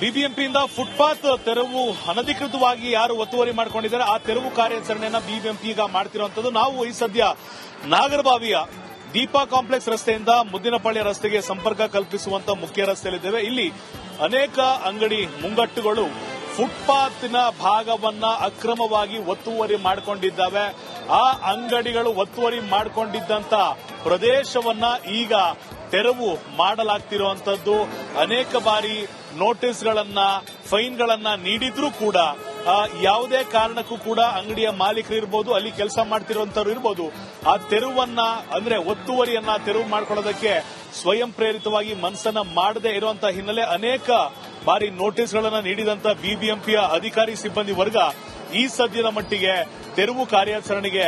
ಬಿಬಿಎಂಪಿಯಿಂದ footpath ತೆರವು ಅನಧಿಕೃತವಾಗಿ ಯಾರು ಒತ್ತುವರಿ ಮಾಡ್ಕೊಂಡಿದ್ದಾರೆ, ಆ ತೆರವು ಕಾರ್ಯಾಚರಣೆಯನ್ನ ಬಿಬಿಎಂಪಿ ಈಗ ಮಾಡ್ತಿರುವಂತದ್ದು ನಾವು ಈ ಸದ್ಯ ನಾಗರಬಾವಿಯ ದೀಪಾ ಕಾಂಪ್ಲೆಕ್ಸ್ ರಸ್ತೆಯಿಂದ ಮುದ್ದಿನಪಾಳ್ಯ ರಸ್ತೆಗೆ ಸಂಪರ್ಕ ಕಲ್ಪಿಸುವಂತ ಮುಖ್ಯ ರಸ್ತೆಯಲ್ಲಿದ್ದೇವೆ. ಇಲ್ಲಿ ಅನೇಕ ಅಂಗಡಿ ಮುಂಗಟ್ಟುಗಳು ಫುಟ್ಪಾತ್ನ ಭಾಗವನ್ನ ಅಕ್ರಮವಾಗಿ ಒತ್ತುವರಿ ಮಾಡಿಕೊಂಡಿದ್ದಾವೆ. ಆ ಅಂಗಡಿಗಳು ಒತ್ತುವರಿ ಮಾಡಿಕೊಂಡಿದ್ದಂತ ಪ್ರದೇಶವನ್ನ ಈಗ ತೆರವು ಮಾಡಲಾಗ್ತಿರುವಂತದ್ದು ಅನೇಕ ಬಾರಿ ನೋಟಿಸ್ಗಳನ್ನ ಫೈನ್ಗಳನ್ನ ನೀಡಿದ್ರೂ ಕೂಡ ಯಾವುದೇ ಕಾರಣಕ್ಕೂ ಕೂಡ ಅಂಗಡಿಯ ಮಾಲೀಕರು ಇರ್ಬೋದು, ಅಲ್ಲಿ ಕೆಲಸ ಮಾಡ್ತಿರುವಂತವ್ರು ಇರ್ಬೋದು, ಆ ತೆರವನ್ನ, ಅಂದ್ರೆ ಒತ್ತುವರಿಯನ್ನ ತೆರವು ಮಾಡ್ಕೊಳ್ಳೋದಕ್ಕೆ ಸ್ವಯಂ ಪ್ರೇರಿತವಾಗಿ ಮನಸ್ಸನ್ನ ಮಾಡದೇ ಇರುವಂತಹ ಹಿನ್ನೆಲೆ ಅನೇಕ ಬಾರಿ ನೋಟಿಸ್ಗಳನ್ನ ನೀಡಿದಂತ ಬಿಬಿಎಂಪಿಯ ಅಧಿಕಾರಿ ಸಿಬ್ಬಂದಿ ವರ್ಗ ಈ ಸದ್ಯದ ಮಟ್ಟಿಗೆ ತೆರವು ಕಾರ್ಯಾಚರಣೆಗೆ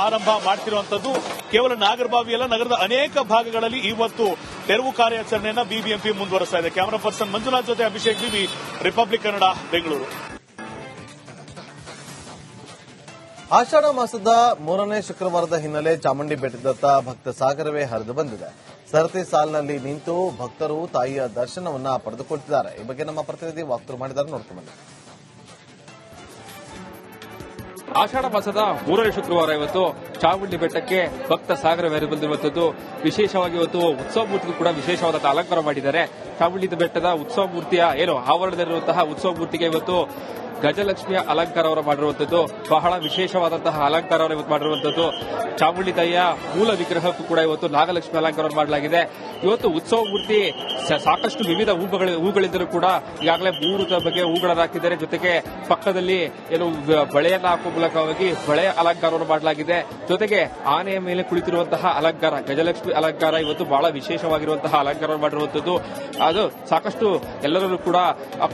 ಆರಂಭ ಮಾಡ್ತಿರುವಂತದ್ದು ಕೇವಲ ನಾಗರಬಾವಿಯಲ್ಲ ನಗರದ ಅನೇಕ ಭಾಗಗಳಲ್ಲಿ ಇವತ್ತು ತೆರವು ಕಾರ್ಯಾಚರಣೆಯನ್ನ ಬಿಬಿಎಂಪಿ ಮುಂದುವರೆಸ್ತಾ ಇದೆ. ಕ್ಯಾಮರಾ ಪರ್ಸನ್ ಮಂಜುನಾಥ್ ಜೊತೆ ಅಭಿಷೇಕ್ ಬಿಬಿ ರಿಪಬ್ಲಿಕ್ ಕನ್ನಡ ಬೆಂಗಳೂರು ಆಷಾಢ ಮಾಸದ ಮೂರನೇ ಶುಕ್ರವಾರದ ಹಿನ್ನೆಲೆ ಚಾಮುಂಡಿ ಬೆಟ್ಟದತ್ತ ಭಕ್ತ ಸಾಗರವೇ ಹರಿದು ಬಂದಿದೆ. ಸರತಿ ಸಾಲಿನಲ್ಲಿ ನಿಂತು ಭಕ್ತರು ತಾಯಿಯ ದರ್ಶನವನ್ನ ಪಡೆದುಕೊಳ್ತಿದ್ದಾರೆ. ಈ ಬಗ್ಗೆ ನಮ್ಮ ಪ್ರತಿನಿಧಿ ವಾಕ್ತರು ಮಾಡಿದ್ದಾರೆ. ನೋಡ್ಕೊಂಡು ಬನ್ನಿ. ಆಷಾಢ ಮಾಸದ ಮೂರನೇ ಶುಕ್ರವಾರ ಇವತ್ತು ಚಾಮುಂಡಿ ಬೆಟ್ಟಕ್ಕೆ ಭಕ್ತ ಸಾಗರ ಮೇರೆ ಬಂದಿರುವಂತದ್ದು ವಿಶೇಷವಾಗಿ ಇವತ್ತು ಉತ್ಸವ ಮೂರ್ತಿಗೂ ಕೂಡ ವಿಶೇಷವಾದ ಅಲಂಕಾರ ಮಾಡಿದ್ದಾರೆ. ಚಾಮುಂಡಿ ಬೆಟ್ಟದ ಉತ್ಸವ ಮೂರ್ತಿಯ ಏನು ಆವರಣದಲ್ಲಿರುವಂತಹ ಉತ್ಸವ ಮೂರ್ತಿಗೆ ಇವತ್ತು ಗಜಲಕ್ಷ್ಮಿಯ ಅಲಂಕಾರವನ್ನು ಮಾಡಿರುವಂತದ್ದು, ಬಹಳ ವಿಶೇಷವಾದಂತಹ ಅಲಂಕಾರವನ್ನು ಇವತ್ತು ಮಾಡಿರುವಂತದ್ದು. ಚಾಮುಂಡಿ ತಾಯಿಯ ಮೂಲ ವಿಗ್ರಹಕ್ಕೂ ಕೂಡ ಇವತ್ತು ನಾಗಲಕ್ಷ್ಮಿ ಅಲಂಕಾರವನ್ನು ಮಾಡಲಾಗಿದೆ. ಇವತ್ತು ಉತ್ಸವ ಮೂರ್ತಿ ಸಾಕಷ್ಟು ವಿವಿಧ ಹೂಗಳ ಹೂಗಳಿದ್ದರೂ ಕೂಡ ಈಗಾಗಲೇ ಮೂರು ಬಗ್ಗೆ ಹೂಗಳನ್ನು ಹಾಕಿದ್ದಾರೆ. ಜೊತೆಗೆ ಪಕ್ಕದಲ್ಲಿ ಏನು ಬಳೆಯನ್ನು ಹಾಕುವ ಮೂಲಕವಾಗಿ ಬಳೆಯ ಅಲಂಕಾರವನ್ನು ಮಾಡಲಾಗಿದೆ. ಜೊತೆಗೆ ಆನೆಯ ಮೇಲೆ ಕುಳಿತಿರುವಂತಹ ಅಲಂಕಾರ, ಗಜಲಕ್ಷ್ಮಿ ಅಲಂಕಾರ ಇವತ್ತು ಬಹಳ ವಿಶೇಷವಾಗಿರುವಂತಹ ಅಲಂಕಾರವನ್ನು ಮಾಡಿರುವಂತದ್ದು. ಅದು ಸಾಕಷ್ಟು ಎಲ್ಲರೂ ಕೂಡ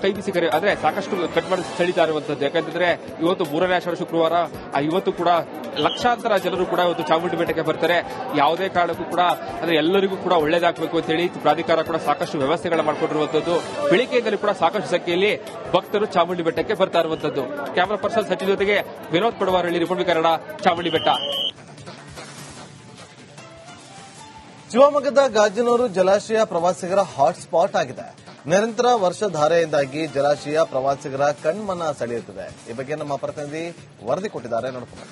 ಕೈ ಬಿಸಿ ಕರೆ ಅಂದ್ರೆ ಸಾಕಷ್ಟು ಕಟ್ ಮಾಡಿ ಸೆಳೀತಾ ಇರುವಂತದ್ದು ಯಾಕಂತಂದ್ರೆ ಇವತ್ತು ಮೂರನೇ ಆಷಾಢ ಶುಕ್ರವಾರ ಇವತ್ತು ಕೂಡ ಲಕ್ಷಾಂತರ ಜನರು ಕೂಡ ಇವತ್ತು ಚಾಮುಂಡಿ ಬೆಟ್ಟಕ್ಕೆ ಬರ್ತಾರೆ. ಯಾವುದೇ ಕಾರಣಕ್ಕೂ ಕೂಡ, ಅಂದ್ರೆ ಎಲ್ಲರಿಗೂ ಕೂಡ ಒಳ್ಳೇದಾಗಬೇಕು ಅಂತ ಹೇಳಿ ಪ್ರಾಧಿಕಾರ ಕೂಡ ಸಾಕಷ್ಟು ವ್ಯವಸ್ಥೆಗಳ ಮಾಡಿಕೊಂಡಿರುವಂತದ್ದು ಬೆಳಿಗ್ಗೆಯಿಂದಲೂ ಕೂಡ ಸಾಕಷ್ಟು ಸಂಖ್ಯೆಯಲ್ಲಿ ಭಕ್ತರು ಚಾಮುಂಡಿ ಬೆಟ್ಟಕ್ಕೆ ಬರ್ತಾ ಇರುವಂತದ್ದು ಕ್ಯಾಮರಾ ಪರ್ಸನ್ ಸಚಿನ್ ಜೊತೆಗೆ ವಿನೋದ್ ಪಡವಾರಳ್ಳಿ ರಿಪಬ್ಲಿಕ್ ಕನ್ನಡ ಚಾಮುಂಡಿ ಬೆಟ್ಟ. ಶಿವಮೊಗ್ಗದ ಗಾಜನೂರು ಜಲಾಶಯ ಪ್ರವಾಸಿಗರ ಹಾಟ್ಸ್ಪಾಟ್ ಆಗಿದೆ. ನಿರಂತರ ವರ್ಷಧಾರೆಯಿಂದಾಗಿ ಜಲಾಶಯ ಪ್ರವಾಸಿಗರ ಕಣ್ಮನ ಸೆಳೆಯುತ್ತದೆ. ಈ ಬಗ್ಗೆ ನಮ್ಮ ಪ್ರತಿನಿಧಿ ವರದಿ ಕೊಟ್ಟಿದ್ದಾರೆ. ನೋಡ್ಕೊಂಡು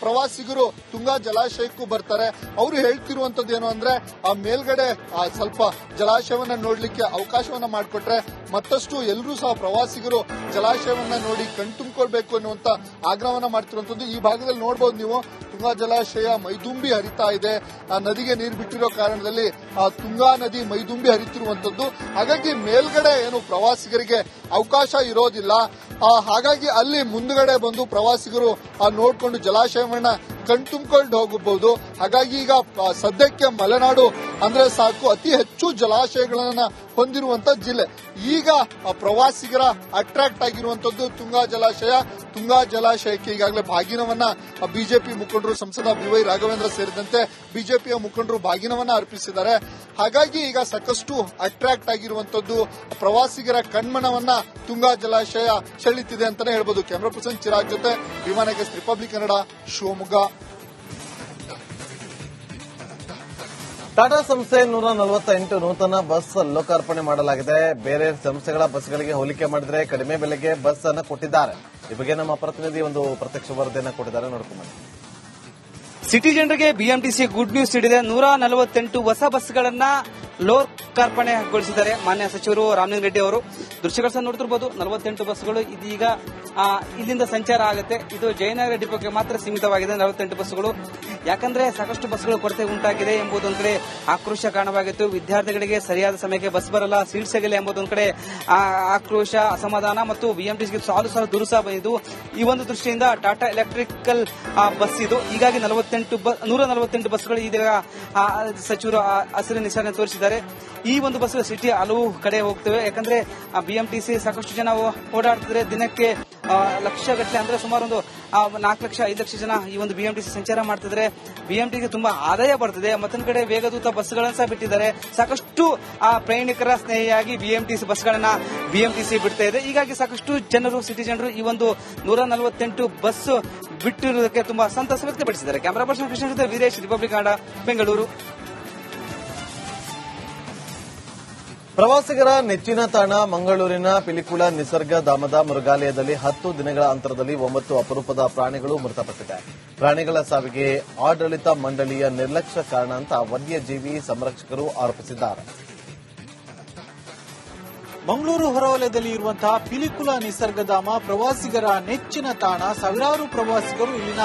ಪ್ರವಾಸಿಗರು ತುಂಗಾ ಜಲಾಶಯಕ್ಕೂ ಬರ್ತಾರೆ. ಅವರು ಹೇಳ್ತಿರುವಂತದ್ದು ಏನು ಅಂದ್ರೆ ಆ ಮೇಲ್ಗಡೆ ಸ್ವಲ್ಪ ಜಲಾಶಯವನ್ನ ನೋಡ್ಲಿಕ್ಕೆ ಅವಕಾಶವನ್ನ ಮಾಡಿಕೊಟ್ರೆ ಮತ್ತಷ್ಟು ಎಲ್ಲರೂ ಸಹ ಪ್ರವಾಸಿಗರು ಜಲಾಶಯವನ್ನ ನೋಡಿ ಕಣ್ತುಂಬಿಕೊಳ್ಬೇಕು ಅನ್ನುವಂತ ಆಗ್ರಹವನ್ನ ಮಾಡ್ತಿರುವಂತದ್ದು ಈ ಭಾಗದಲ್ಲಿ ನೋಡಬಹುದು ನೀವು. ತುಂಗಾ ಜಲಾಶಯ ಮೈದುಂಬಿ ಹರಿತಾ ಇದೆ. ಆ ನದಿಗೆ ನೀರು ಬಿಟ್ಟಿರೋ ಕಾರಣದಲ್ಲಿ ಆ ತುಂಗಾ ನದಿ ಮೈದುಂಬಿ ಹರಿತಿರುವಂತದ್ದು. ಹಾಗಾಗಿ ಮೇಲ್ಗಡೆ ಏನು ಪ್ರವಾಸಿಗರಿಗೆ ಅವಕಾಶ ಇರೋದಿಲ್ಲ. ಹಾಗಾಗಿ ಅಲ್ಲಿ ಮುಂದುಗಡೆ ಬಂದು ಪ್ರವಾಸಿಗರು ಆ ನೋಡ್ಕೊಂಡು ಜಲಾಶಯವನ್ನ ಕಣ್ತುಂಬಿಕೊಂಡು ಹೋಗಬಹುದು. ಹಾಗಾಗಿ ಈಗ ಸದ್ಯಕ್ಕೆ ಮಲೆನಾಡು ಅಂದ್ರೆ ಸಾಕು, ಅತಿ ಹೆಚ್ಚು ಜಲಾಶಯಗಳನ್ನ ಹೊಂದಿರುವಂತ ಜಿಲ್ಲೆ. ಈಗ ಪ್ರವಾಸಿಗರ ಅಟ್ರಾಕ್ಟ್ ಆಗಿರುವಂತದ್ದು ತುಂಗಾ ಜಲಾಶಯ. ತುಂಗಾ ಜಲಾಶಯಕ್ಕೆ ಈಗಾಗಲೇ ಭಾಗಿನವನ್ನ ಬಿಜೆಪಿ ಮುಖಂಡರು ಸಂಸದ ಬಿವೈ ರಾಘವೇಂದ್ರ ಸೇರಿದಂತೆ ಬಿಜೆಪಿಯ ಮುಖಂಡರು ಭಾಗಿನವನ್ನ ಅರ್ಪಿಸಿದ್ದಾರೆ. ಹಾಗಾಗಿ ಈಗ ಸಾಕಷ್ಟು ಅಟ್ರಾಕ್ಟ್ ಆಗಿರುವಂತದ್ದು, ಪ್ರವಾಸಿಗರ ಕಣ್ಮನವನ್ನ ತುಂಗಾ ಜಲಾಶಯ ಸೆಳೀತಿದೆ ಅಂತಾನೆ ಹೇಳ್ಬೋದು. ಕ್ಯಾಮರಾ ಪರ್ಸನ್ ಚಿರಾಗ್ ಜೊತೆ, ವಿಮಾನ ಗೆಸ್ಟ್ ರಿಪಬ್ಲಿಕ್ ಕನ್ನಡ, ಶಿವಮೊಗ್ಗ. ಟಾಟಾ ಸಂಸ್ಥೆ ನೂರ ನಲವತ್ತೆಂಟು ನೂತನ ಬಸ್ ಲೋಕಾರ್ಪಣೆ ಮಾಡಲಾಗಿದೆ. ಬೇರೆ ಸಂಸ್ಥೆಗಳ ಬಸ್ಗಳಿಗೆ ಹೋಲಿಕೆ ಮಾಡಿದ್ರೆ ಕಡಿಮೆ ಬೆಲೆಗೆ ಬಸ್ ಅನ್ನು ಕೊಟ್ಟಿದ್ದಾರೆ. ಈ ಬಗ್ಗೆ ನಮ್ಮ ಪ್ರತಿನಿಧಿ ಒಂದು ಪ್ರತ್ಯಕ್ಷ ವರದಿಯನ್ನು ಕೊಟ್ಟಿದ್ದಾರೆ. ನೋಡ್ಕೊಂಡು. ಸಿಟಿ ಜನರಿಗೆ ಬಿಎಂಟಿಸಿ ಗುಡ್ ನ್ಯೂಸ್ ನೀಡಿದೆ. ನೂರ ನಲವತ್ತೆಂಟು ಹೊಸ ಬಸ್ಗಳನ್ನ ಲೋಕಾರ್ಪಣೆಗೊಳಿಸಿದ್ದಾರೆ ಮಾನ್ಯ ಸಚಿವರು ರಾಮಲಿಂಗ ರೆಡ್ಡಿ ಅವರು. ದೃಶ್ಯಗಳ ಸಹ ನೋಡ್ತಿರ್ಬೋದು. ನಲವತ್ತೆಂಟು ಬಸ್ಗಳು ಇದೀಗ ಇಲ್ಲಿಂದ ಸಂಚಾರ ಆಗುತ್ತೆ. ಇದು ಜಯನಗರ ಡಿಪೋಗೆ ಮಾತ್ರ ಸೀಮಿತವಾಗಿದೆ, ನಲವತ್ತೆಂಟು ಬಸ್ಗಳು. ಯಾಕಂದ್ರೆ ಸಾಕಷ್ಟು ಬಸ್ಗಳು ಕೊರತೆ ಉಂಟಾಗಿದೆ ಎಂಬುದೊಂದು ಕಡೆ ಆಕ್ರೋಶ ಕಾರಣವಾಗಿತ್ತು ವಿದ್ಯಾರ್ಥಿಗಳಿಗೆ ಸರಿಯಾದ ಸಮಯಕ್ಕೆ ಬಸ್ ಬರಲ್ಲ, ಸೀಟ್ ಸಿಗಲ್ಲ ಎಂಬುದೊಂದು ಕಡೆ ಆಕ್ರೋಶ, ಅಸಮಾಧಾನ ಮತ್ತು ಬಿಎಂಟಿಸಿಗೆ ಸಾಲು ಸಾಲು ದೂರು ಸಹ ಬಂದಿದ್ದು. ಈ ಒಂದು ದೃಷ್ಟಿಯಿಂದ ಟಾಟಾ ಎಲೆಕ್ಟ್ರಿಕಲ್ ಬಸ್ ಇದು. ಹೀಗಾಗಿ ನಲವತ್ತೆಂಟು ಬ- ನೂರ ನಲವತ್ತೆಂಟು ಬಸ್ಗಳು ಇದೀಗ ಸಚಿವರು ಹಸಿರು ನಿಶಾನೆ ತೋರಿಸಿದ್ದಾರೆ. ಈ ಒಂದು ಬಸ್ ಸಿಟಿ ಹಲವು ಕಡೆ ಹೋಗ್ತವೆ. ಯಾಕಂದ್ರೆ ಬಿಎಂಟಿಸಿ ಸಾಕಷ್ಟು ಜನ ಓಡಾಡ್ತಿದ್ರೆ ದಿನಕ್ಕೆ ಆ, ಲಕ್ಷ ಗಟ್ಟಲೆ ಅಂದ್ರೆ ಸುಮಾರು ಒಂದು ನಾಲ್ಕು ಲಕ್ಷ ಐದು ಲಕ್ಷ ಜನ ಈ ಒಂದು ಬಿಎಂಟಿಸಿ ಸಂಚಾರ ಮಾಡ್ತಿದ್ರೆ ಬಿಎಂಟಿಗೆ ತುಂಬಾ ಆದಾಯ ಬರ್ತದೆ. ಮತ್ತೊಂದು ಕಡೆ ವೇಗದೂತ ಬಸ್ಗಳನ್ನು ಸಹ ಬಿಟ್ಟಿದ್ದಾರೆ. ಸಾಕಷ್ಟು ಆ ಪ್ರಯಾಣಿಕರ ಸ್ನೇಹಿಯಾಗಿ ಬಿಎಂಟಿಸಿ ಬಸ್ಗಳನ್ನ ಬಿಎಂಟಿಸಿ ಬಿಡ್ತಾ ಇದೆ. ಹೀಗಾಗಿ ಸಾಕಷ್ಟು ಜನರು ಸಿಟಿ ಜನರು ಈ ಒಂದು ನೂರ ನಲವತ್ತೆಂಟು ಬಸ್ ಬಿಟ್ಟಿರುವುದಕ್ಕೆ ತುಂಬಾ ಸಂತಸ ವ್ಯಕ್ತಪಡಿಸಿದ್ದಾರೆ. Camera person Krishna Veeresh republic ಆಡ ಬೆಂಗಳೂರು ಪ್ರವಾಸಿಗರ ನೆಚ್ಚಿನ ತಾಣ ಮಂಗಳೂರಿನ ಪಿಲಿಕುಳ ನಿಸರ್ಗ ಧಾಮದ ಮೃಗಾಲಯದಲ್ಲಿ ಹತ್ತು ದಿನಗಳ ಅಂತರದಲ್ಲಿ ಒಂಬತ್ತು ಅಪರೂಪದ ಪ್ರಾಣಿಗಳು ಮೃತಪಟ್ಟಿದೆ. ಪ್ರಾಣಿಗಳ ಸಾವಿಗೆ ಆಡಳಿತ ಮಂಡಳಿಯ ನಿರ್ಲಕ್ಷ್ಯ ಕಾರಣ ಅಂತ ವನ್ಯಜೀವಿ ಸಂರಕ್ಷಕರು ಆರೋಪಿಸಿದ್ದಾರೆ. ಮಂಗಳೂರು ಹೊರವಲಯದಲ್ಲಿ ಇರುವಂತಹ ಪಿಲಿಕುಲ ನಿಸರ್ಗಧಾಮ ಪ್ರವಾಸಿಗರ ನೆಚ್ಚಿನ ತಾಣ. ಸಾವಿರಾರು ಪ್ರವಾಸಿಗರು ಇಲ್ಲಿನ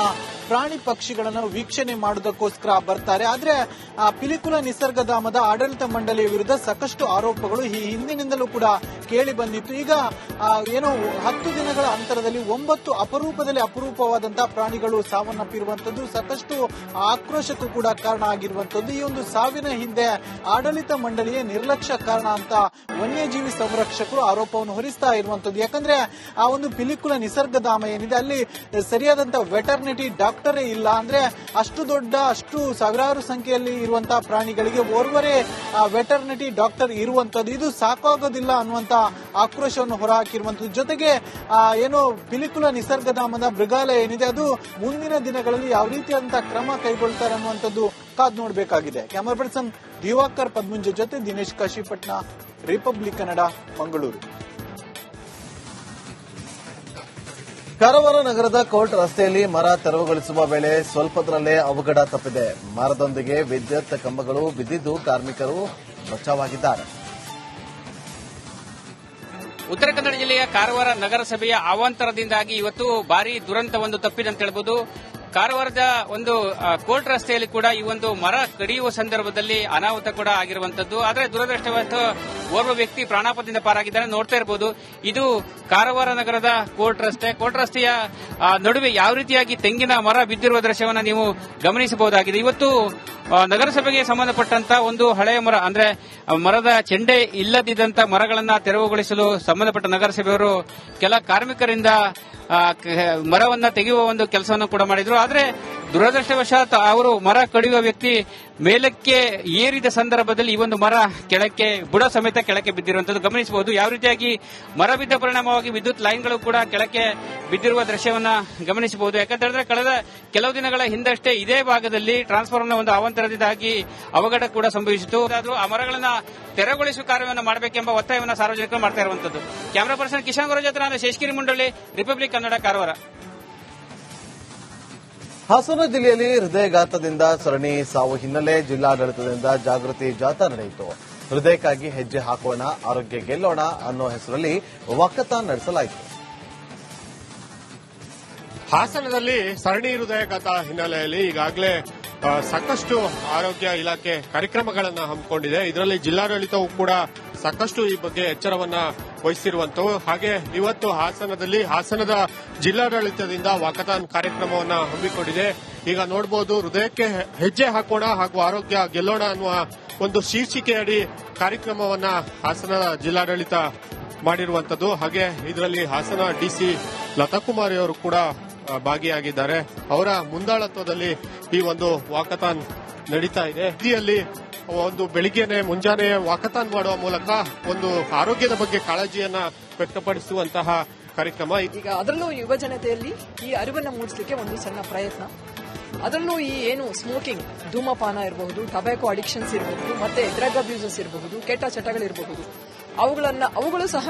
ಪ್ರಾಣಿ ಪಕ್ಷಿಗಳನ್ನು ವೀಕ್ಷಣೆ ಮಾಡೋದಕ್ಕೋಸ್ಕರ ಬರ್ತಾರೆ. ಆದರೆ, ಆ ಪಿಲಿಕುಲ ನಿಸರ್ಗಧಾಮದ ಆಡಳಿತ ಮಂಡಳಿಯ ವಿರುದ್ಧ ಸಾಕಷ್ಟು ಆರೋಪಗಳು ಈ ಹಿಂದಿನಿಂದಲೂ ಕೂಡ ಕೇಳಿ ಬಂದಿತ್ತು. ಈಗ ಏನು ಹತ್ತು ದಿನಗಳ ಅಂತರದಲ್ಲಿ ಒಂಬತ್ತು ಅಪರೂಪದಲ್ಲಿ ಅಪರೂಪವಾದಂತಹ ಪ್ರಾಣಿಗಳು ಸಾವನ್ನಪ್ಪಿರುವಂತದ್ದು ಸಾಕಷ್ಟು ಆಕ್ರೋಶಕ್ಕೂ ಕೂಡ ಕಾರಣ ಆಗಿರುವಂತದ್ದು ಈ ಒಂದು ಸಾವಿನ ಹಿಂದೆ ಆಡಳಿತ ಮಂಡಳಿಯ ನಿರ್ಲಕ್ಷ್ಯ ಕಾರಣ ಅಂತ ವನ್ಯಜೀವಿ ಸಂರಕ್ಷಕರು ಆರೋಪವನ್ನು ಹೊರಿಸ್ತಾ ಇರುವಂತದ್ದು ಯಾಕಂದ್ರೆ, ಆ ಒಂದು ಪಿಲಿಕುಲ ನಿಸರ್ಗಧಾಮ ಏನಿದೆ, ಅಲ್ಲಿ ಸರಿಯಾದಂತಹ ವೆಟರ್ನಿಟಿ ಡಾಕ್ಟರೇ ಇಲ್ಲ ಅಂದ್ರೆ ಅಷ್ಟು ದೊಡ್ಡ, ಅಷ್ಟು ಸಾವಿರಾರು ಸಂಖ್ಯೆಯಲ್ಲಿ ಇರುವಂತಹ ಪ್ರಾಣಿಗಳಿಗೆ ಓರ್ವರೇ ವೆಟರ್ನಿಟಿ ಡಾಕ್ಟರ್ ಇರುವಂತದ್ದು. ಇದು ಸಾಕಾಗೋದಿಲ್ಲ ಅನ್ನುವಂತ ಆಕ್ರೋಶವನ್ನು ಹೊರಹಾಕಿರುವಂತದ್ದು. ಜೊತೆಗೆ ಏನು ಪಿಲಿಕುಲ ನಿಸರ್ಗಧಾಮದ ಮೃಗಾಲಯ ಏನಿದೆ, ಅದು ಮುಂದಿನ ದಿನಗಳಲ್ಲಿ ಯಾವ ರೀತಿಯಾದಂತಹ ಕ್ರಮ ಕೈಗೊಳ್ತಾರೆ ಅನ್ನುವಂಥದ್ದು ಕಾದ್ ನೋಡಬೇಕಾಗಿದೆ. ಕ್ಯಾಮರಾ ಪರ್ಸನ್ ದಿವಾಕರ್ ಪದ್ಮುಂಜ ಜೊತೆ ದಿನೇಶ್ ಕಾಶಿಪಟ್ನ, ರಿಪಬ್ಲಿಕ್ ಕನ್ನಡ, ಮಂಗಳೂರು. ಕಾರವಾರ ನಗರದ ಕೋರ್ಟ್ ರಸ್ತೆಯಲ್ಲಿ ಮರ ತೆರವುಗೊಳಿಸುವ ವೇಳೆ ಸ್ವಲ್ಪದರಲ್ಲೇ ಅವಘಡ ತಪ್ಪಿದೆ. ಮರದೊಂದಿಗೆ ವಿದ್ಯುತ್ ಕಂಬಗಳು ಬಿದ್ದಿದ್ದು ಕಾರ್ಮಿಕರು ಬಚಾವಾಗಿದ್ದಾರೆ. ಉತ್ತರ ಕನ್ನಡ ಜಿಲ್ಲೆಯ ಕಾರವಾರ ನಗರಸಭೆಯ ಅವಾಂತರದಿಂದಾಗಿ ಇವತ್ತು ಭಾರಿ ಒಂದು ತಪ್ಪಿದೆ ಅಂತ ಹೇಳ್ಬೋದು. ಕಾರವಾರದ ಒಂದು ಕೋರ್ಟ್ ರಸ್ತೆಯಲ್ಲಿ ಕೂಡ ಈ ಒಂದು ಮರ ಕಡಿಯುವ ಸಂದರ್ಭದಲ್ಲಿ ಅನಾಹುತ ಕೂಡ ಆಗಿರುವಂತದ್ದು. ಆದರೆ ದುರದೃಷ್ಟವಶಾತ್ ಓರ್ವ ವ್ಯಕ್ತಿ ಪ್ರಾಣಾಪದಿಂದ ಪಾರಾಗಿದ್ದಾರೆ ನೋಡ್ತಾ ಇರಬಹುದು ಇದು ಕಾರವಾರ ನಗರದ ಕೋರ್ಟ್ ರಸ್ತೆ. ಕೋರ್ಟ್ ರಸ್ತೆಯ ನಡುವೆ ಯಾವ ರೀತಿಯಾಗಿ ತೆಂಗಿನ ಮರ ಬಿದ್ದಿರುವ ದೃಶ್ಯವನ್ನು ನೀವು ಗಮನಿಸಬಹುದಾಗಿದೆ. ಇವತ್ತು ನಗರಸಭೆಗೆ ಸಂಬಂಧಪಟ್ಟಂತ ಒಂದು ಹಳೆಯ ಮರ, ಅಂದ್ರೆ ಮರದ ಚೆಂಡೆ ಇಲ್ಲದಿದ್ದಂತ ಮರಗಳನ್ನ ತೆರವುಗೊಳಿಸಲು ಸಂಬಂಧಪಟ್ಟ ನಗರಸಭೆಯವರು ಕೆಲ ಕಾರ್ಮಿಕರಿಂದ ಮರವನ್ನ ತೆಗೆಯುವ ಒಂದು ಕೆಲಸವನ್ನು ಕೂಡ ಮಾಡಿದ್ರು. ಆದ್ರೆ ದುರದೃಷ್ಟವಶಾತ್ ಅವರು ಮರ ಕಡಿಯುವ ವ್ಯಕ್ತಿ ಮೇಲಕ್ಕೆ ಏರಿದ ಸಂದರ್ಭದಲ್ಲಿ ಈ ಒಂದು ಮರ ಕೆಳಕ್ಕೆ, ಬುಡ ಸಮೇತ ಕೆಳಕ್ಕೆ ಬಿದ್ದಿರುವಂತದ್ದು ಗಮನಿಸಬಹುದು, ಯಾವ ರೀತಿಯಾಗಿ ಮರ ಬಿದ್ದ ಪರಿಣಾಮವಾಗಿ ವಿದ್ಯುತ್ ಲೈನ್ಗಳು ಕೂಡ ಕೆಳಕ್ಕೆ ಬಿದ್ದಿರುವ ದೃಶ್ಯವನ್ನ ಗಮನಿಸಬಹುದು. ಯಾಕಂತ ಹೇಳಿದ್ರೆ ಕಳೆದ ಕೆಲವು ದಿನಗಳ ಹಿಂದಷ್ಟೇ ಇದೇ ಭಾಗದಲ್ಲಿ ಟ್ರಾನ್ಸ್ಫಾರ್ಮರ್ನ ಒಂದು ಅವಾಂತರದಿಂದಾಗಿ ಅವಘಡ ಕೂಡ ಸಂಭವಿಸಿತು ಆದರೂ ಆ ಮರಗಳನ್ನು ತೆರವುಗೊಳಿಸುವ ಕಾರ್ಯವನ್ನು ಮಾಡಬೇಕೆಂಬ ಒತ್ತಾಯವನ್ನು ಸಾರ್ವಜನಿಕರು ಮಾಡ್ತಾ ಇರುವಂತದ್ದು ಕ್ಯಾಮರಾ ಪರ್ಸನ್ ಕಿಶನ್ ಗೌರ ಜೊತೆ ಮುಂಡಳ್ಳಿ, ರಿಪಬ್ಲಿಕ್ ಕನ್ನಡ ಕಾರವಾರ. ಹಾಸನ ಜಿಲ್ಲೆಯಲ್ಲಿ ಹೃದಯಘಾತದಿಂದ ಸರಣಿ ಸಾವು ಹಿನ್ನೆಲೆ ಜಿಲ್ಲಾಡಳಿತದಿಂದ ಜಾಗೃತಿ ಜಾಥಾ ನಡೆಯಿತು. ಹೃದಯಕ್ಕಾಗಿ ಹೆಜ್ಜೆ ಹಾಕೋಣ, ಆರೋಗ್ಯ ಗೆಲ್ಲೋಣ ಅನ್ನೋ ಹೆಸರಲ್ಲಿ ವಾಕಥಾನ್ ನಡೆಸಲಾಯಿತು. ಹಾಸನದಲ್ಲಿ ಸರಣಿ ಹೃದಯಘಾತ ಹಿನ್ನೆಲೆಯಲ್ಲಿ ಈಗಾಗಲೇ ಸಾಕಷ್ಟು ಆರೋಗ್ಯ ಇಲಾಖೆ ಕಾರ್ಯಕ್ರಮಗಳನ್ನು ಹಮ್ಮಿಕೊಂಡಿದೆ. ಇದರಲ್ಲಿ ಜಿಲ್ಲಾಡಳಿತವು ಕೂಡ ಸಾಕಷ್ಟು ಈ ಬಗ್ಗೆ ಎಚ್ಚರವನ್ನ ವಹಿಸಿರುವಂತವು ಹಾಗೆ ಇವತ್ತು ಹಾಸನದಲ್ಲಿ, ಹಾಸನದ ಜಿಲ್ಲಾಡಳಿತದಿಂದ ವಾಕಥಾನ್ ಕಾರ್ಯಕ್ರಮವನ್ನ ಹಮ್ಮಿಕೊಂಡಿದೆ. ಈಗ ನೋಡಬಹುದು ಹೃದಯಕ್ಕೆ ಹೆಜ್ಜೆ ಹಾಕೋಣ ಹಾಗೂ ಆರೋಗ್ಯ ಗೆಲ್ಲೋಣ ಅನ್ನುವ ಒಂದು ಶೀರ್ಷಿಕೆಯಡಿ ಕಾರ್ಯಕ್ರಮವನ್ನ ಹಾಸನದ ಜಿಲ್ಲಾಡಳಿತ ಮಾಡಿರುವಂತದ್ದು ಹಾಗೆ ಇದರಲ್ಲಿ ಹಾಸನ ಡಿಸಿ ಲತಾಕುಮಾರಿ ಅವರು ಕೂಡ ಭಾಗಿಯಾಗಿದ್ದಾರೆ. ಅವರ ಮುಂದಾಳತ್ವದಲ್ಲಿ ಈ ಒಂದು ವಾಕಥಾನ್ ನಡೀತಾ ಇದೆ. ಇಲ್ಲಿ ಒಂದು ಬೆಳಿಗ್ಗೆನೆ ಮುಂಜಾನೆ ವಾಕಥಾನ್ ಮಾಡುವ ಮೂಲಕ ಒಂದು ಆರೋಗ್ಯದ ಬಗ್ಗೆ ಕಾಳಜಿಯನ್ನ ವ್ಯಕ್ತಪಡಿಸುವಂತಹ ಕಾರ್ಯಕ್ರಮ. ಈಗ ಅದರಲ್ಲೂ ಯುವ ಜನತೆಯಲ್ಲಿ ಈ ಅರಿವನ್ನು ಮೂಡಿಸಲಿಕ್ಕೆ ಒಂದು ಸಣ್ಣ ಪ್ರಯತ್ನ. ಅದರಲ್ಲೂ ಈ ಏನು ಸ್ಮೋಕಿಂಗ್ ಧೂಮಪಾನ ಇರಬಹುದು ಟೊಬ್ಯಾಕೋ ಅಡಿಕ್ಷನ್ಸ್ ಇರಬಹುದು, ಮತ್ತೆ ಡ್ರಗ್ ಅಬ್ಯೂಸಸ್ ಇರಬಹುದು, ಕೆಟ್ಟ ಚಟಗಳಿರಬಹುದು. ಅವುಗಳನ್ನ ಅವುಗಳು ಸಹ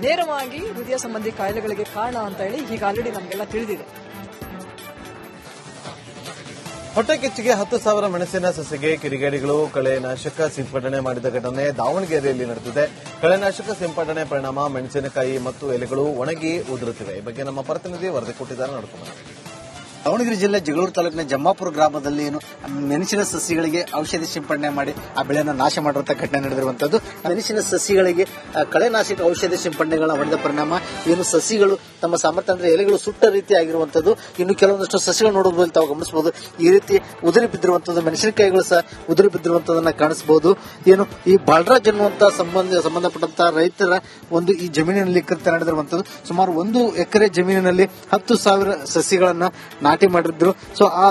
ನೇರವಾಗಿ ಹೃದಯ ಸಂಬಂಧಿ ಕಾಯಿಲೆಗಳಿಗೆ ಕಾರಣ ಅಂತ ಹೇಳಿ ಈಗ ಆಲ್ರೆಡಿ ನಮಗೆಲ್ಲ ತಿಳಿದಿದೆ. ಹೊಟ್ಟೆ ಕಿಚ್ಚಿಗೆ ಹತ್ತು ಸಾವಿರ ಮೆಣಸಿನ ಸಸಿಗೆ ಕಿಡಿಗೇಡಿಗಳು, ಕಳೆನಾಶಕ ಸಿಂಪಡಣೆ ಮಾಡಿದ ಘಟನೆ ದಾವಣಗೆರೆಯಲ್ಲಿ ನಡೆದಿದೆ. ಕಳೆನಾಶಕ ಸಿಂಪಡಣೆ ಪರಿಣಾಮ ಮೆಣಸಿನಕಾಯಿ ಮತ್ತು ಎಲೆಗಳು ಒಣಗಿ ಉದುರುತ್ತಿವೆ. ಈ ಬಗ್ಗೆ ನಮ್ಮ ಪ್ರತಿನಿಧಿ ವರದಿ ಕೊಟ್ಟಿದ್ದಾರೆ ನೋಡ್ಕೊಂಡು ದಾವಣಗೆರೆ ಜಿಲ್ಲೆ ಜಗಳೂರು ತಾಲೂಕಿನ ಜಮ್ಮಾಪುರ ಗ್ರಾಮದಲ್ಲಿ ಏನು ಮೆಣಸಿನ ಸಸಿಗಳಿಗೆ ಔಷಧಿ ಸಿಂಪಡಣೆ ಮಾಡಿ ಆ ಬೆಳೆಯನ್ನು ನಾಶ ಮಾಡುವಂತಹ ಘಟನೆ ನಡೆದಿರುವಂತದ್ದು. ಮೆಣಸಿನ ಸಸಿಗಳಿಗೆ ಕಳೆನಾಶಕ ಔಷಧಿ ಸಿಂಪಡಣೆಗಳನ್ನ ಹೊಡೆದ ಪರಿಣಾಮ ಏನು ಸಸಿಗಳು ತಮ್ಮ ಸಾಮರ್ಥ್ಯ ಅಂದ್ರೆ ಎಲೆಗಳು ಸುಟ್ಟ ರೀತಿ ಆಗಿರುವಂತದ್ದು. ಇನ್ನು ಕೆಲವೊಂದಷ್ಟು ಸಸಿಗಳು ನೋಡಬಹುದು ತಾವು ಗಮನಿಸಬಹುದು. ಈ ರೀತಿ ಉದುರಿ ಬಿದ್ದಿರುವಂತದ್ದು, ಮೆಣಸಿನಕಾಯಿಗಳು ಸಹ ಉದುರಿ ಬಿದ್ದಿರುವಂತದನ್ನ ಕಾಣಿಸಬಹುದು. ಏನು ಈ ಬಾಳ್ರಾಜ್ ಅನ್ನುವಂತ ಸಂಬಂಧ, ಸಂಬಂಧಪಟ್ಟಂತ ರೈತರ ಒಂದು ಈ ಜಮೀನಿನಲ್ಲಿ ಕೃತ್ಯ ನಡೆದಿರುವಂತದ್ದು. ಸುಮಾರು ಒಂದು ಎಕರೆ ಜಮೀನಿನಲ್ಲಿ ಹತ್ತು ಸಾವಿರ ಸಸಿಗಳನ್ನ ನಾಟಿ ಮಾಡಿದ್ರು. ಸೊ ಆ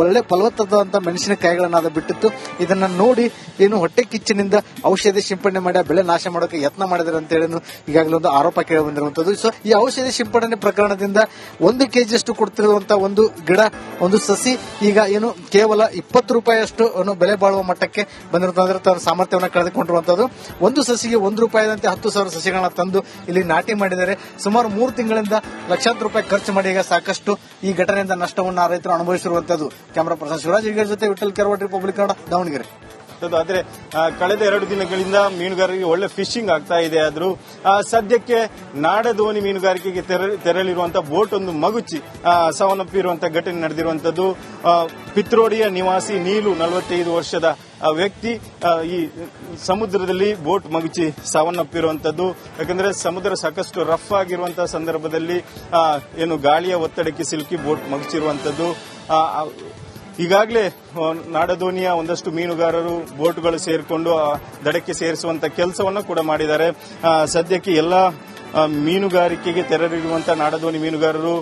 ಒಳ್ಳೆ ಫಲವತ್ತಾದಂತ ಮೆಣಸಿನಕಾಯಿಗಳನ್ನ ಅದು ಬಿಟ್ಟಿತ್ತು. ಇದನ್ನ ನೋಡಿ ಏನು ಹೊಟ್ಟೆ ಕಿಚ್ಚಿನಿಂದ ಔಷಧಿ ಸಿಂಪಡಣೆ ಮಾಡಿ ಬೆಳೆ ನಾಶ ಮಾಡೋಕೆ ಯತ್ನ ಮಾಡಿದ್ರೆ ಅಂತ ಹೇಳಿ ಈಗಾಗಲೇ ಒಂದು ಆರೋಪ ಕೇಳಿ ಬಂದಿರುವಂತದ್ದು ಸೊ ಈ ಔಷಧಿ ಸಿಂಪಡಣೆ ಪ್ರಕರಣದಿಂದ ಒಂದು ಕೆಜಿ ಅಷ್ಟು ಕೊಡ್ತಿರುವಂತ ಒಂದು ಗಿಡ, ಒಂದು ಸಸಿ, ಈಗ ಏನು ಕೇವಲ ಇಪ್ಪತ್ತು ರೂಪಾಯಿ ಅಷ್ಟು ಏನು ಬೆಲೆ ಬಾಳುವ ಮಟ್ಟಕ್ಕೆ ಬಂದಿರುತ್ತಂದ್ರೆ ತನ್ನ ಸಾಮರ್ಥ್ಯವನ್ನು ಕಳೆದುಕೊಂಡಿರುವಂತದ್ದು ಒಂದು ಸಸಿಗೆ ಒಂದು ರೂಪಾಯಿದಂತೆ ಹತ್ತು ಸಾವಿರ ಸಸಿಗಳನ್ನ ತಂದು ಇಲ್ಲಿ ನಾಟಿ ಮಾಡಿದರೆ ಸುಮಾರು ಮೂರು ತಿಂಗಳಿಂದ ಲಕ್ಷಾಂತರ ರೂಪಾಯಿ ಖರ್ಚು ಮಾಡಿ ಈಗ ಸಾಕಷ್ಟು ಈ ಘಟನೆಯಿಂದ ನಷ್ಟವನ್ನು ರೈತರು ಅನುಭವಿಸಿರುವಂತದ್ದು. ಕ್ಯಾಮರಾ ಪರ್ಸನ್ ಶಿವರಾಜ್ ಜೊತೆ ವಿಠಲ್ ಕೆರವಾಡ್ ರಿಪಬ್ಲಿಕ್ ಕನ್ನಡ ದಾವಣಗೆರೆ. ಅದು ಆದ್ರೆ ಕಳೆದ ಎರಡು ದಿನಗಳಿಂದ ಮೀನುಗಾರರಿಗೆ ಒಳ್ಳೆ ಫಿಶಿಂಗ್ ಆಗ್ತಾ ಇದೆ ಆದ್ರೂ ಸದ್ಯಕ್ಕೆ ನಾಡದೋಣಿ ಮೀನುಗಾರಿಕೆಗೆ ತೆರ- ತೆರಳಿರುವಂತಹ ಬೋಟ್ ಒಂದು ಮಗುಚಿ ಸವನಪ್ಪಿರುವಂತಹ ಘಟನೆ ನಡೆದಿರುವಂತದ್ದು ಪಿತ್ರೋಡಿಯ ನಿವಾಸಿ ನೀಲು ನಲವತ್ತೈದು ವರ್ಷದ ವ್ಯಕ್ತಿ ಈ ಸಮುದ್ರದಲ್ಲಿ ಬೋಟ್ ಮಗುಚಿ ಸಾವನ್ನಪ್ಪಿರುವಂತದ್ದು. ಯಾಕಂದ್ರೆ ಸಮುದ್ರ ಸಾಕಷ್ಟು ರಫ್ ಆಗಿರುವಂತಹ ಸಂದರ್ಭದಲ್ಲಿ ಏನು ಗಾಳಿಯ ಒತ್ತಡಕ್ಕೆ ಸಿಲುಕಿ ಬೋಟ್ ಮಗುಚಿರುವಂತದ್ದು. ಈಗಾಗಲೇ ನಾಡದೋಣಿಯ ಒಂದಷ್ಟು ಮೀನುಗಾರರು ಬೋಟ್ಗಳು ಸೇರಿಕೊಂಡು ದಡಕ್ಕೆ ಸೇರಿಸುವಂತ ಕೆಲಸವನ್ನು ಕೂಡ ಮಾಡಿದ್ದಾರೆ. ಸದ್ಯಕ್ಕೆ ಎಲ್ಲ ಮೀನುಗಾರಿಕೆಗೆ ತೆರಳಿರುವಂತಹ ನಾಡದೋಣಿ ಮೀನುಗಾರರು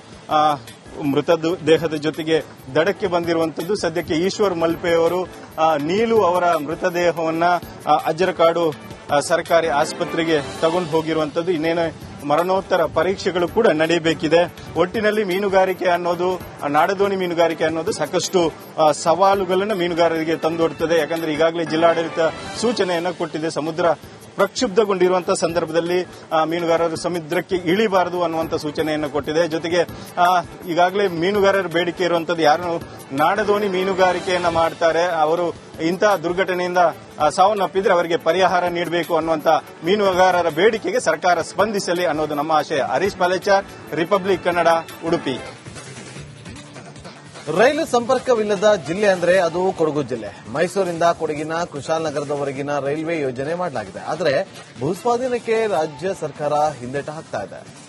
ಮೃತ ದೇಹದ ಜೊತೆಗೆ ದಡಕ್ಕೆ ಬಂದಿರುವಂತದ್ದು ಸದ್ಯಕ್ಕೆ ಈಶ್ವರ್ ಮಲ್ಪೆಯವರು ನೀಲು ಅವರ ಮೃತದೇಹವನ್ನ ಅಜ್ಜರಕಾಡು ಸರ್ಕಾರಿ ಆಸ್ಪತ್ರೆಗೆ ತಗೊಂಡು ಹೋಗಿರುವಂತದ್ದು ಇನ್ನೇನು ಮರಣೋತ್ತರ ಪರೀಕ್ಷೆಗಳು ಕೂಡ ನಡೆಯಬೇಕಿದೆ. ಒಟ್ಟಿನಲ್ಲಿ ಮೀನುಗಾರಿಕೆ ಅನ್ನೋದು ನಾಡದೋಣಿ ಮೀನುಗಾರಿಕೆ ಅನ್ನೋದು ಸಾಕಷ್ಟು ಸವಾಲುಗಳನ್ನು ಮೀನುಗಾರರಿಗೆ ತಂದೊಡ್ತದೆ. ಯಾಕಂದ್ರೆ ಈಗಾಗಲೇ ಜಿಲ್ಲಾಡಳಿತ ಸೂಚನೆಯನ್ನು ಕೊಟ್ಟಿದೆ. ಸಮುದ್ರ ಪ್ರಕ್ಷುಬ್ಧಗೊಂಡಿರುವಂತಹ ಸಂದರ್ಭದಲ್ಲಿ ಮೀನುಗಾರರು ಸಮುದ್ರಕ್ಕೆ ಇಳಿಬಾರದು ಅನ್ನುವಂಥ ಸೂಚನೆಯನ್ನು ಕೊಟ್ಟಿದೆ. ಜೊತೆಗೆ ಈಗಾಗಲೇ ಮೀನುಗಾರರ ಬೇಡಿಕೆ ಇರುವಂತದ್ದು ಯಾರು? ನಾಡದೋಣಿ ಮೀನುಗಾರಿಕೆಯನ್ನ ಮಾಡ್ತಾರೆ. ಅವರು ಇಂತಹ ದುರ್ಘಟನೆಯಿಂದ ಸಾವನ್ನಪ್ಪಿದ್ರೆ ಅವರಿಗೆ ಪರಿಹಾರ ನೀಡಬೇಕು ಅನ್ನುವಂತ ಮೀನುಗಾರರ ಬೇಡಿಕೆಗೆ ಸರ್ಕಾರ ಸ್ಪಂದಿಸಲಿ ಅನ್ನೋದು ನಮ್ಮ ಆಶಯ. ಹರೀಶ್ ಪಾಲೇಚಾರ್ ರಿಪಬ್ಲಿಕ್ ಕನ್ನಡ ಉಡುಪಿ. ರೈಲು ಸಂಪರ್ಕವಿಲ್ಲದ ಜಿಲ್ಲೆ ಅಂದ್ರೆ ಅದು ಕೊಡಗು ಜಿಲ್ಲೆ. ಮೈಸೂರಿಂದ ಕೊಡಗಿನ ಕುಶಾಲನಗರದವರೆಗಿನ ರೈಲ್ವೆ ಯೋಜನೆ ಮಾಡಲಾಗಿದೆ. ಆದರೆ ಭೂಸ್ವಾಧೀನಕ್ಕೆ ರಾಜ್ಯ ಸರ್ಕಾರ ಹಿಂದೇಟ ಹಾಕ್ತಾ ಇದೆ.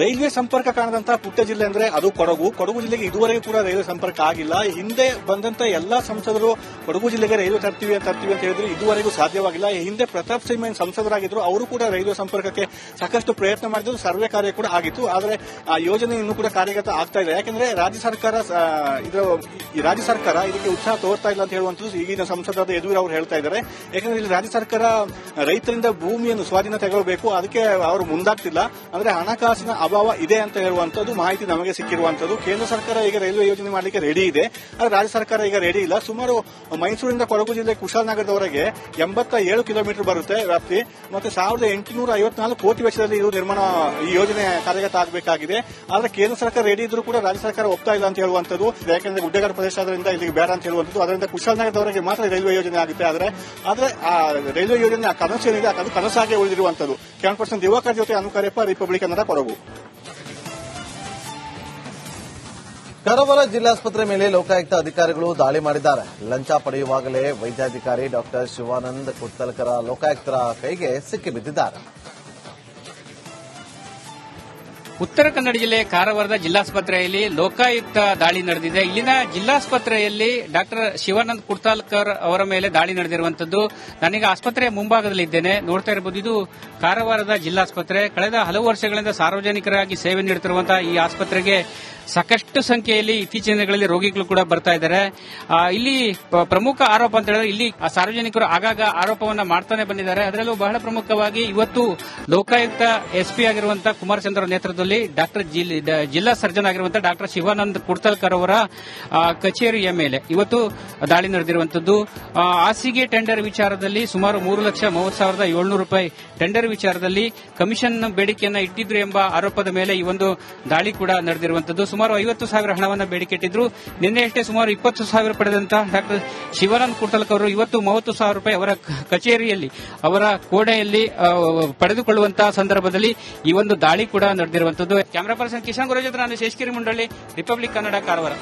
ರೈಲ್ವೆ ಸಂಪರ್ಕ ಕಾಣದಂತಹ ಪುಟ್ಟ ಜಿಲ್ಲೆ ಅಂದ್ರೆ ಅದು ಕೊಡಗು. ಕೊಡಗು ಜಿಲ್ಲೆಗೆ ಇದುವರೆಗೂ ಕೂಡ ರೈಲ್ವೆ ಸಂಪರ್ಕ ಆಗಿಲ್ಲ. ಹಿಂದೆ ಬಂದಂತ ಎಲ್ಲಾ ಸಂಸದರು ಕೊಡಗು ಜಿಲ್ಲೆಗೆ ರೈಲ್ವೆ ತರ್ತೀವಿ ತರ್ತೀವಿ ಅಂತ ಹೇಳಿದ್ರು ಇದುವರೆಗೂ ಸಾಧ್ಯವಾಗಿಲ್ಲ. ಹಿಂದೆ ಪ್ರತಾಪ್ ಸಿಂಹ ಸಂಸದರಾಗಿದ್ರು, ಅವರು ಕೂಡ ರೈಲ್ವೆ ಸಂಪರ್ಕಕ್ಕೆ ಸಾಕಷ್ಟು ಪ್ರಯತ್ನ ಮಾಡಿದ್ರು, ಸರ್ವೆ ಕಾರ್ಯ ಕೂಡ ಆಗಿತ್ತು. ಆದರೆ ಆ ಯೋಜನೆ ಇನ್ನೂ ಕೂಡ ಕಾರ್ಯಗತ ಆಗ್ತಾ ಇಲ್ಲ ಯಾಕಂದ್ರೆ ರಾಜ್ಯ ಸರ್ಕಾರ ಇದರ ರಾಜ್ಯ ಸರ್ಕಾರ ಇದಕ್ಕೆ ಉತ್ಸಾಹ ತೋರ್ತಾ ಇಲ್ಲ ಅಂತ ಹೇಳುವಂತದ್ದು ಈಗಿನ ಸಂಸದರಾದ ಯದುವೀರ್ ಅವರು ಹೇಳ್ತಾ ಇದ್ದಾರೆ. ಯಾಕಂದ್ರೆ ಇಲ್ಲಿ ರಾಜ್ಯ ಸರ್ಕಾರ ರೈತರಿಂದ ಭೂಮಿಯನ್ನು ಸ್ವಾಧೀನ ತಗೊಳ್ಬೇಕು ಅದಕ್ಕೆ ಅವರು ಮುಂದಾಗ್ತಿಲ್ಲ. ಅಂದ್ರೆ ಹಣಕಾಸಿನ ಅಭಾವ ಇದೆ ಅಂತ ಹೇಳುವಂತದ್ದು ಮಾಹಿತಿ ನಮಗೆ ಸಿಕ್ಕಿರುವಂತದ್ದು ಕೇಂದ್ರ ಸರ್ಕಾರ ಈಗ ರೈಲ್ವೆ ಯೋಜನೆ ಮಾಡಲಿಕ್ಕೆ ರೆಡಿ ಇದೆ. ಆದರೆ ರಾಜ್ಯ ಸರ್ಕಾರ ಈಗ ರೆಡಿ ಇಲ್ಲ. ಸುಮಾರು ಮೈಸೂರಿಂದ ಕೊಡಗು ಜಿಲ್ಲೆ ಕುಶಾಲನಗರದವರೆಗೆ ಎಂಬತ್ತ ಏಳು ಕಿಲೋಮೀಟರ್ ಬರುತ್ತೆ ವ್ಯಾಪ್ತಿ. ಮತ್ತೆ ಸಾವಿರದ ಎಂಟುನೂರ ಐವತ್ನಾಲ್ಕು ಕೋಟಿ ವೆಚ್ಚದಲ್ಲಿ ಇದು ನಿರ್ಮಾಣ, ಈ ಯೋಜನೆ ಕಾರ್ಯಗತ ಆಗಬೇಕಾಗಿದೆ. ಆದರೆ ಕೇಂದ್ರ ಸರ್ಕಾರ ರೆಡಿ ಇದ್ರೂ ಕೂಡ ರಾಜ್ಯ ಸರ್ಕಾರ ಒಪ್ತಾ ಇಲ್ಲ ಅಂತ ಹೇಳುವಂತದ್ದು ಯಾಕೆಂದ್ರೆ ಗುಡ್ಡಗಾಡು ಪ್ರದೇಶ ಆದ್ರಿಂದ ಇಲ್ಲಿಗೆ ಬೇಡ ಅಂತ ಹೇಳುವಂತದ್ದು ಅದರಿಂದ ಕುಶಾಲನಗರದವರೆಗೆ ಮಾತ್ರ ರೈಲ್ವೆ ಯೋಜನೆ ಆಗುತ್ತೆ. ಆದರೆ ಆದರೆ ಆ ರೈಲ್ವೆ ಯೋಜನೆ, ಆ ಕನಸು ಏನಿದೆ, ಅದು ಕನಸಾಗೆ ಉಳಿದಿರುವಂತದ್ದು ಕ್ಯಾನ್ ಪರ್ಸನ್ ದಿವಾಕರ್ ಜೊತೆ ಅನುಕರೆಪ್ಪ, ರಿಪಬ್ಲಿಕ್ ಕನ್ನಡ, ಕೊಡಗು. ಕರವರ ಜಿಲ್ಲಾಸ್ಪತ್ರೆ ಮೇಲೆ ಲೋಕಾಯುಕ್ತ ಅಧಿಕಾರಿಗಳು ದಾಳಿ ಮಾಡಿದ್ದಾರೆ. ಲಂಚ ಪಡೆಯುವಾಗಲೇ ವೈದ್ಯಾಧಿಕಾರಿ ಡಾಕ್ಟರ್ ಶಿವಾನಂದ್ ಕುತ್ತಲ್ಕರ ಲೋಕಾಯುಕ್ತರ ಕೈಗೆ ಸಿಕ್ಕಿಬಿದ್ದಿದ್ದಾರೆ ಉತ್ತರ ಕನ್ನಡ ಜಿಲ್ಲೆ ಕಾರವಾರದ ಜಿಲ್ಲಾಸ್ಪತ್ರೆಯಲ್ಲಿ ಲೋಕಾಯುಕ್ತ ದಾಳಿ ನಡೆದಿದೆ. ಇಲ್ಲಿನ ಜಿಲ್ಲಾಸ್ಪತ್ರೆಯಲ್ಲಿ ಡಾಕ್ಟರ್ ಶಿವಾನಂದ್ ಕುರ್ತಾಲ್ಕರ್ ಅವರ ಮೇಲೆ ದಾಳಿ ನಡೆದಿರುವಂತದ್ದು ನನಗೆ ಆಸ್ಪತ್ರೆಯ ಮುಂಭಾಗದಲ್ಲಿ ಇದ್ದೇನೆ. ನೋಡ್ತಾ ಇರಬಹುದು, ಇದು ಕಾರವಾರದ ಜಿಲ್ಲಾಸ್ಪತ್ರೆ. ಕಳೆದ ಹಲವು ವರ್ಷಗಳಿಂದ ಸಾರ್ವಜನಿಕರಾಗಿ ಸೇವೆ ನೀಡುತ್ತಿರುವಂತಹ ಈ ಆಸ್ಪತ್ರೆಗೆ ಸಾಕಷ್ಟು ಸಂಖ್ಯೆಯಲ್ಲಿ ಇತ್ತೀಚಿನ ದಿನಗಳಲ್ಲಿ ರೋಗಿಗಳು ಕೂಡ ಬರ್ತಾ ಇದ್ದಾರೆ. ಇಲ್ಲಿ ಪ್ರಮುಖ ಆರೋಪ ಅಂತ ಹೇಳಿದ್ರೆ ಇಲ್ಲಿ ಸಾರ್ವಜನಿಕರು ಆಗಾಗ ಆರೋಪವನ್ನ ಮಾಡ್ತಾನೆ ಬಂದಿದ್ದಾರೆ. ಅದರಲ್ಲೂ ಬಹಳ ಪ್ರಮುಖವಾಗಿ ಇವತ್ತು ಲೋಕಾಯುಕ್ತ ಎಸ್ಪಿ ಆಗಿರುವಂತಹ ಕುಮಾರಚಂದ್ರ ನೇತೃತ್ವದಲ್ಲಿ ಡಾಕ್ಟರ್ ಜಿಲ್ಲಾ ಸರ್ಜನ್ ಆಗಿರುವಂತಹ ಡಾಕ್ಟರ್ ಶಿವಾನಂದ್ ಕುಡ್ತಲ್ಕರ್ ಅವರ ಕಚೇರಿಯ ಮೇಲೆ. ಇವತ್ತು ದಾಳಿ ನಡೆದಿರುವಂತದ್ದು ಹಾಸಿಗೆ ಟೆಂಡರ್ ವಿಚಾರದಲ್ಲಿ ಸುಮಾರು ಮೂರು ಲಕ್ಷ ಮೂವತ್ತು ಸಾವಿರದ ಏಳ್ನೂರು ರೂಪಾಯಿ ಟೆಂಡರ್ ವಿಚಾರದಲ್ಲಿ ಕಮಿಷನ್ ಬೇಡಿಕೆಯನ್ನ ಇಟ್ಟಿದ್ರು ಎಂಬ ಆರೋಪದ ಮೇಲೆ ಈ ಒಂದು ದಾಳಿ ಕೂಡ ನಡೆದಿರುವಂತದ್ದು ಸುಮಾರು ಐವತ್ತು ಸಾವಿರ ಹಣವನ್ನು ಬೇಡಿಕೆ ಇಟ್ಟಿದ್ರು. ನಿನ್ನೆಯಷ್ಟೇ ಸುಮಾರು ಇಪ್ಪತ್ತು ಸಾವಿರ ಪಡೆದಂತಹ ಡಾಕ್ಟರ್ ಶಿವಾನಂದ್ ಕುಡ್ತಲ್ಕರ್ ಅವರು ಇವತ್ತು ಮೂವತ್ತು ಸಾವಿರ ರೂಪಾಯಿ ಅವರ ಕಚೇರಿಯಲ್ಲಿ, ಅವರ ಕೋಣೆಯಲ್ಲಿ ಪಡೆದುಕೊಳ್ಳುವಂತಹ ಸಂದರ್ಭದಲ್ಲಿ ಈ ಒಂದು ದಾಳಿ ಕೂಡ ನಡೆದಿರುವಂತದ್ದು ಕ್ಯಾಮರಾ ಪರ್ಸನ್ ಕಿಶನ್ ಗುರು ಜೊತೆ ನಾನು ಶೇಷಗಿರಿ ಮುಂಡಳ್ಳಿ ರಿಪಬ್ಲಿಕ್ ಕನ್ನಡ ಕಾರವಾರ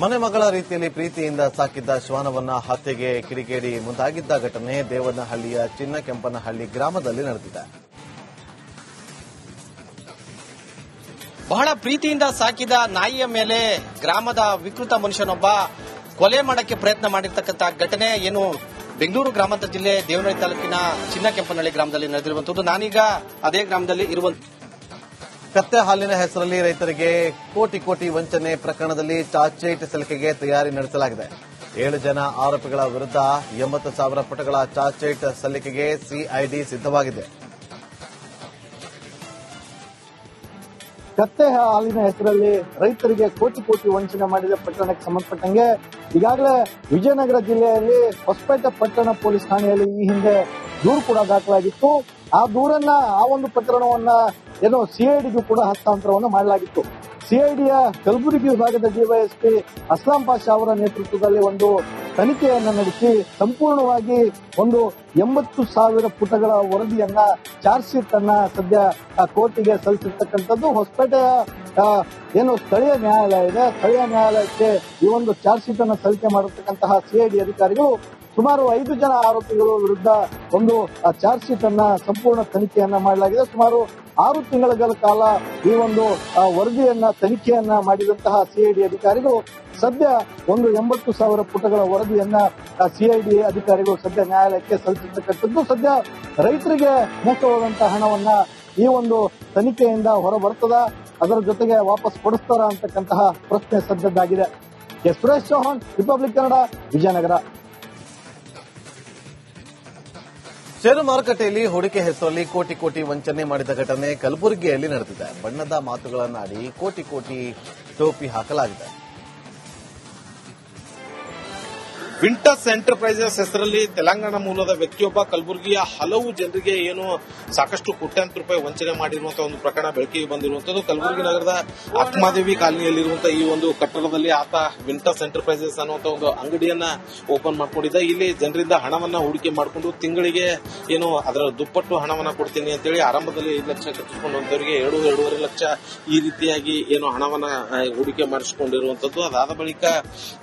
ಮನೆ ಮಗಳ ರೀತಿಯಲ್ಲಿ ಪ್ರೀತಿಯಿಂದ ಸಾಕಿದ್ದ ಶ್ವಾನವನ್ನ ಹತ್ಯೆಗೆ ಕಿಡಿಗೇಡಿ ಮುಂದಾಗಿದ್ದ ಘಟನೆ ದೇವನಹಳ್ಳಿಯ ಚಿನ್ನ ಕೆಂಪನಹಳ್ಳಿ ಗ್ರಾಮದಲ್ಲಿ ನಡೆದಿದೆ. ಬಹಳ ಪ್ರೀತಿಯಿಂದ ಸಾಕಿದ ನಾಯಿಯ ಮೇಲೆ ಗ್ರಾಮದ ವಿಕೃತ ಮನುಷ್ಯನೊಬ್ಬ ಕೊಲೆ ಮಾಡಕ್ಕೆ ಪ್ರಯತ್ನ ಮಾಡಿರ್ತಕ್ಕಂಥ ಘಟನೆ ಏನು ಬೆಂಗಳೂರು ಗ್ರಾಮಾಂತರ ಜಿಲ್ಲೆ ದೇವನಹಳ್ಳಿ ತಾಲೂಕಿನ ಚಿನ್ನಕೆಂಪನಹಳ್ಳಿ ಗ್ರಾಮದಲ್ಲಿ ನಡೆದಿರುವಂತದ್ದು ನಾನೀಗ ಅದೇ ಗ್ರಾಮದಲ್ಲಿ ಇರುವಂತ ಕತ್ತೆ ಹಾಲಿನ ಹೆಸರಲ್ಲಿ ರೈತರಿಗೆ ಕೋಟಿ ಕೋಟಿ ವಂಚನೆ ಪ್ರಕರಣದಲ್ಲಿ ಚಾರ್ಜ್ ಶೀಟ್ ಸಲ್ಲಿಕೆಗೆ ತಯಾರಿ ನಡೆಸಲಾಗಿದೆ. ಏಳು ಜನ ಆರೋಪಿಗಳ ವಿರುದ್ಧ ಎಂಬತ್ತು ಸಾವಿರ ಪುಟಗಳ ಚಾರ್ಜ್ ಸಲ್ಲಿಕೆಗೆ ಸಿಐಡಿ ಸಿದ್ಧವಾಗಿದೆ. ಕತ್ತೆ ಹಾಲಿನ ಹೆಸರಲ್ಲಿ ರೈತರಿಗೆ ಕೋಟಿ ಕೋಟಿ ವಂಚನೆ ಮಾಡಿದ ಪಟ್ಟಣಕ್ಕೆ ಸಂಬಂಧಪಟ್ಟಂಗೆ ಈಗಾಗಲೇ ವಿಜಯನಗರ ಜಿಲ್ಲೆಯಲ್ಲಿ ಹೊಸಪೇಟೆ ಪಟ್ಟಣ ಪೊಲೀಸ್ ಠಾಣೆಯಲ್ಲಿ ಈ ಹಿಂದೆ ದೂರು ಕೂಡ ದಾಖಲಾಗಿತ್ತು. ಆ ದೂರನ್ನ, ಆ ಒಂದು ಪ್ರಕರಣವನ್ನ ಏನೋ ಸಿಐಡಿಗೂ ಕೂಡ ಹಸ್ತಾಂತರವನ್ನು ಮಾಡಲಾಗಿತ್ತು. ಸಿಐಡಿಯ ಕಲಬುರಗಿ ವಿಭಾಗದ ಡಿವೈಎಸ್ಪಿ ಅಸ್ಲಾಂ ಪಾಷಾ ಅವರ ನೇತೃತ್ವದಲ್ಲಿ ಒಂದು ತನಿಖೆಯನ್ನು ನಡೆಸಿ ಸಂಪೂರ್ಣವಾಗಿ ಒಂದು ಎಂಬತ್ತು ಸಾವಿರ ಪುಟಗಳ ವರದಿಯನ್ನ, ಚಾರ್ಜ್ ಶೀಟ್ ಅನ್ನ ಸದ್ಯ ಕೋರ್ಟಿಗೆ ಸಲ್ಲಿಸಿರ್ತಕ್ಕಂಥದ್ದು. ಹೊಸಪೇಟೆಯ ಏನು ಸ್ಥಳೀಯ ನ್ಯಾಯಾಲಯ ಇದೆ. ಸ್ಥಳೀಯ ನ್ಯಾಯಾಲಯಕ್ಕೆ ಈ ಒಂದು ಚಾರ್ಜ್ ಶೀಟ್ ಅನ್ನ ಸಲ್ಲಿಕೆ ಮಾಡಿರ್ತಕ್ಕಂತಹ ಸಿಐಡಿ ಅಧಿಕಾರಿಗಳು ಸುಮಾರು ಐದು ಜನ ಆರೋಪಿಗಳ ವಿರುದ್ಧ ಒಂದು ಚಾರ್ಜ್ ಶೀಟ್ ಅನ್ನ ಸಂಪೂರ್ಣ ತನಿಖೆಯನ್ನ ಮಾಡಲಾಗಿದೆ. ಸುಮಾರು ಆರು ತಿಂಗಳ ಕಾಲ ಈ ಒಂದು ವರದಿಯನ್ನ, ತನಿಖೆಯನ್ನ ಮಾಡಿದಂತಹ ಸಿಐಡಿ ಅಧಿಕಾರಿಗಳು ಸದ್ಯ ಒಂದು ಎಂಬತ್ತು ಸಾವಿರ ಪುಟಗಳ ವರದಿಯನ್ನ ಸಿಐಡಿ ಅಧಿಕಾರಿಗಳು ಸದ್ಯ ನ್ಯಾಯಾಲಯಕ್ಕೆ ಸಲ್ಲಿಸಿರ್ತಕ್ಕಂಥದ್ದು. ಸದ್ಯ ರೈತರಿಗೆ ಮೋಸವಾದಂತಹ ಹಣವನ್ನ ಈ ಒಂದು ತನಿಖೆಯಿಂದ ಹೊರ ಬರ್ತದ ಅದರ ಜೊತೆಗೆ ವಾಪಸ್ ಕೊಡಿಸ್ತಾರ ಅಂತಕ್ಕಂತಹ ಪ್ರಶ್ನೆ ಸದ್ಯದ್ದಾಗಿದೆ. ಎಸ್. ಸುರೇಶ್ ಚೌಹಾಣ್, ರಿಪಬ್ಲಿಕ್ ಕನ್ನಡ, ವಿಜಯನಗರ. ಷೇರು ಮಾರುಕಟ್ಟೆಯಲ್ಲಿ ಹೂಡಿಕೆ ಹೆಸರಲ್ಲಿ ಕೋಟಿ ಕೋಟಿ ವಂಚನೆ ಮಾಡಿದ ಘಟನೆ ಕಲಬುರಗಿಯಲ್ಲಿ ನಡೆದಿದೆ. ಬಣ್ಣದ ಮಾತುಗಳನ್ನಾಡಿ ಕೋಟಿ ಕೋಟಿ ಟೋಪಿ ಹಾಕಲಾಗಿದೆ. ವಿಂಟರ್ಸ್ ಎಂಟರ್ಪ್ರೈಸಸ್ ಹೆಸರಲ್ಲಿ ತೆಲಂಗಾಣ ಮೂಲದ ವ್ಯಕ್ತಿಯೊಬ್ಬ ಕಲಬುರಗಿಯ ಹಲವು ಜನರಿಗೆ ಏನು ಸಾಕಷ್ಟು ಕೋಟ್ಯಾಂತರ ರೂಪಾಯಿ ವಂಚನೆ ಮಾಡಿರುವಂತಹ ಒಂದು ಪ್ರಕರಣ ಬೆಳಕಿಗೆ ಬಂದಿರುವಂತದ್ದು. ಕಲಬುರಗಿ ನಗರದ ಆತ್ಮಾದೇವಿ ಕಾಲನಿಯಲ್ಲಿರುವಂತಹ ಈ ಒಂದು ಕಟ್ಟಡದಲ್ಲಿ ಆತ ವಿಂಟರ್ಸ್ ಎಂಟರ್ಪ್ರೈಸಸ್ ಅನ್ನುವಂತ ಒಂದು ಅಂಗಡಿಯನ್ನ ಓಪನ್ ಮಾಡಿಕೊಂಡಿದ್ದ. ಇಲ್ಲಿ ಜನರಿಂದ ಹಣವನ್ನ ಹೂಡಿಕೆ ಮಾಡಿಕೊಂಡು ತಿಂಗಳಿಗೆ ಏನು ಅದರ ದುಪ್ಪಟ್ಟು ಹಣವನ್ನ ಕೊಡ್ತೀನಿ ಅಂತೇಳಿ ಆರಂಭದಲ್ಲಿ ಐದು ಲಕ್ಷ ಕಟ್ಟಿಸಿಕೊಂಡಂತವರಿಗೆ ಎರಡು, ಎರಡೂವರೆ ಲಕ್ಷ ಈ ರೀತಿಯಾಗಿ ಏನು ಹಣವನ್ನ ಹೂಡಿಕೆ ಮಾಡಿಸಿಕೊಂಡಿರುವಂತದ್ದು. ಅದಾದ ಬಳಿಕ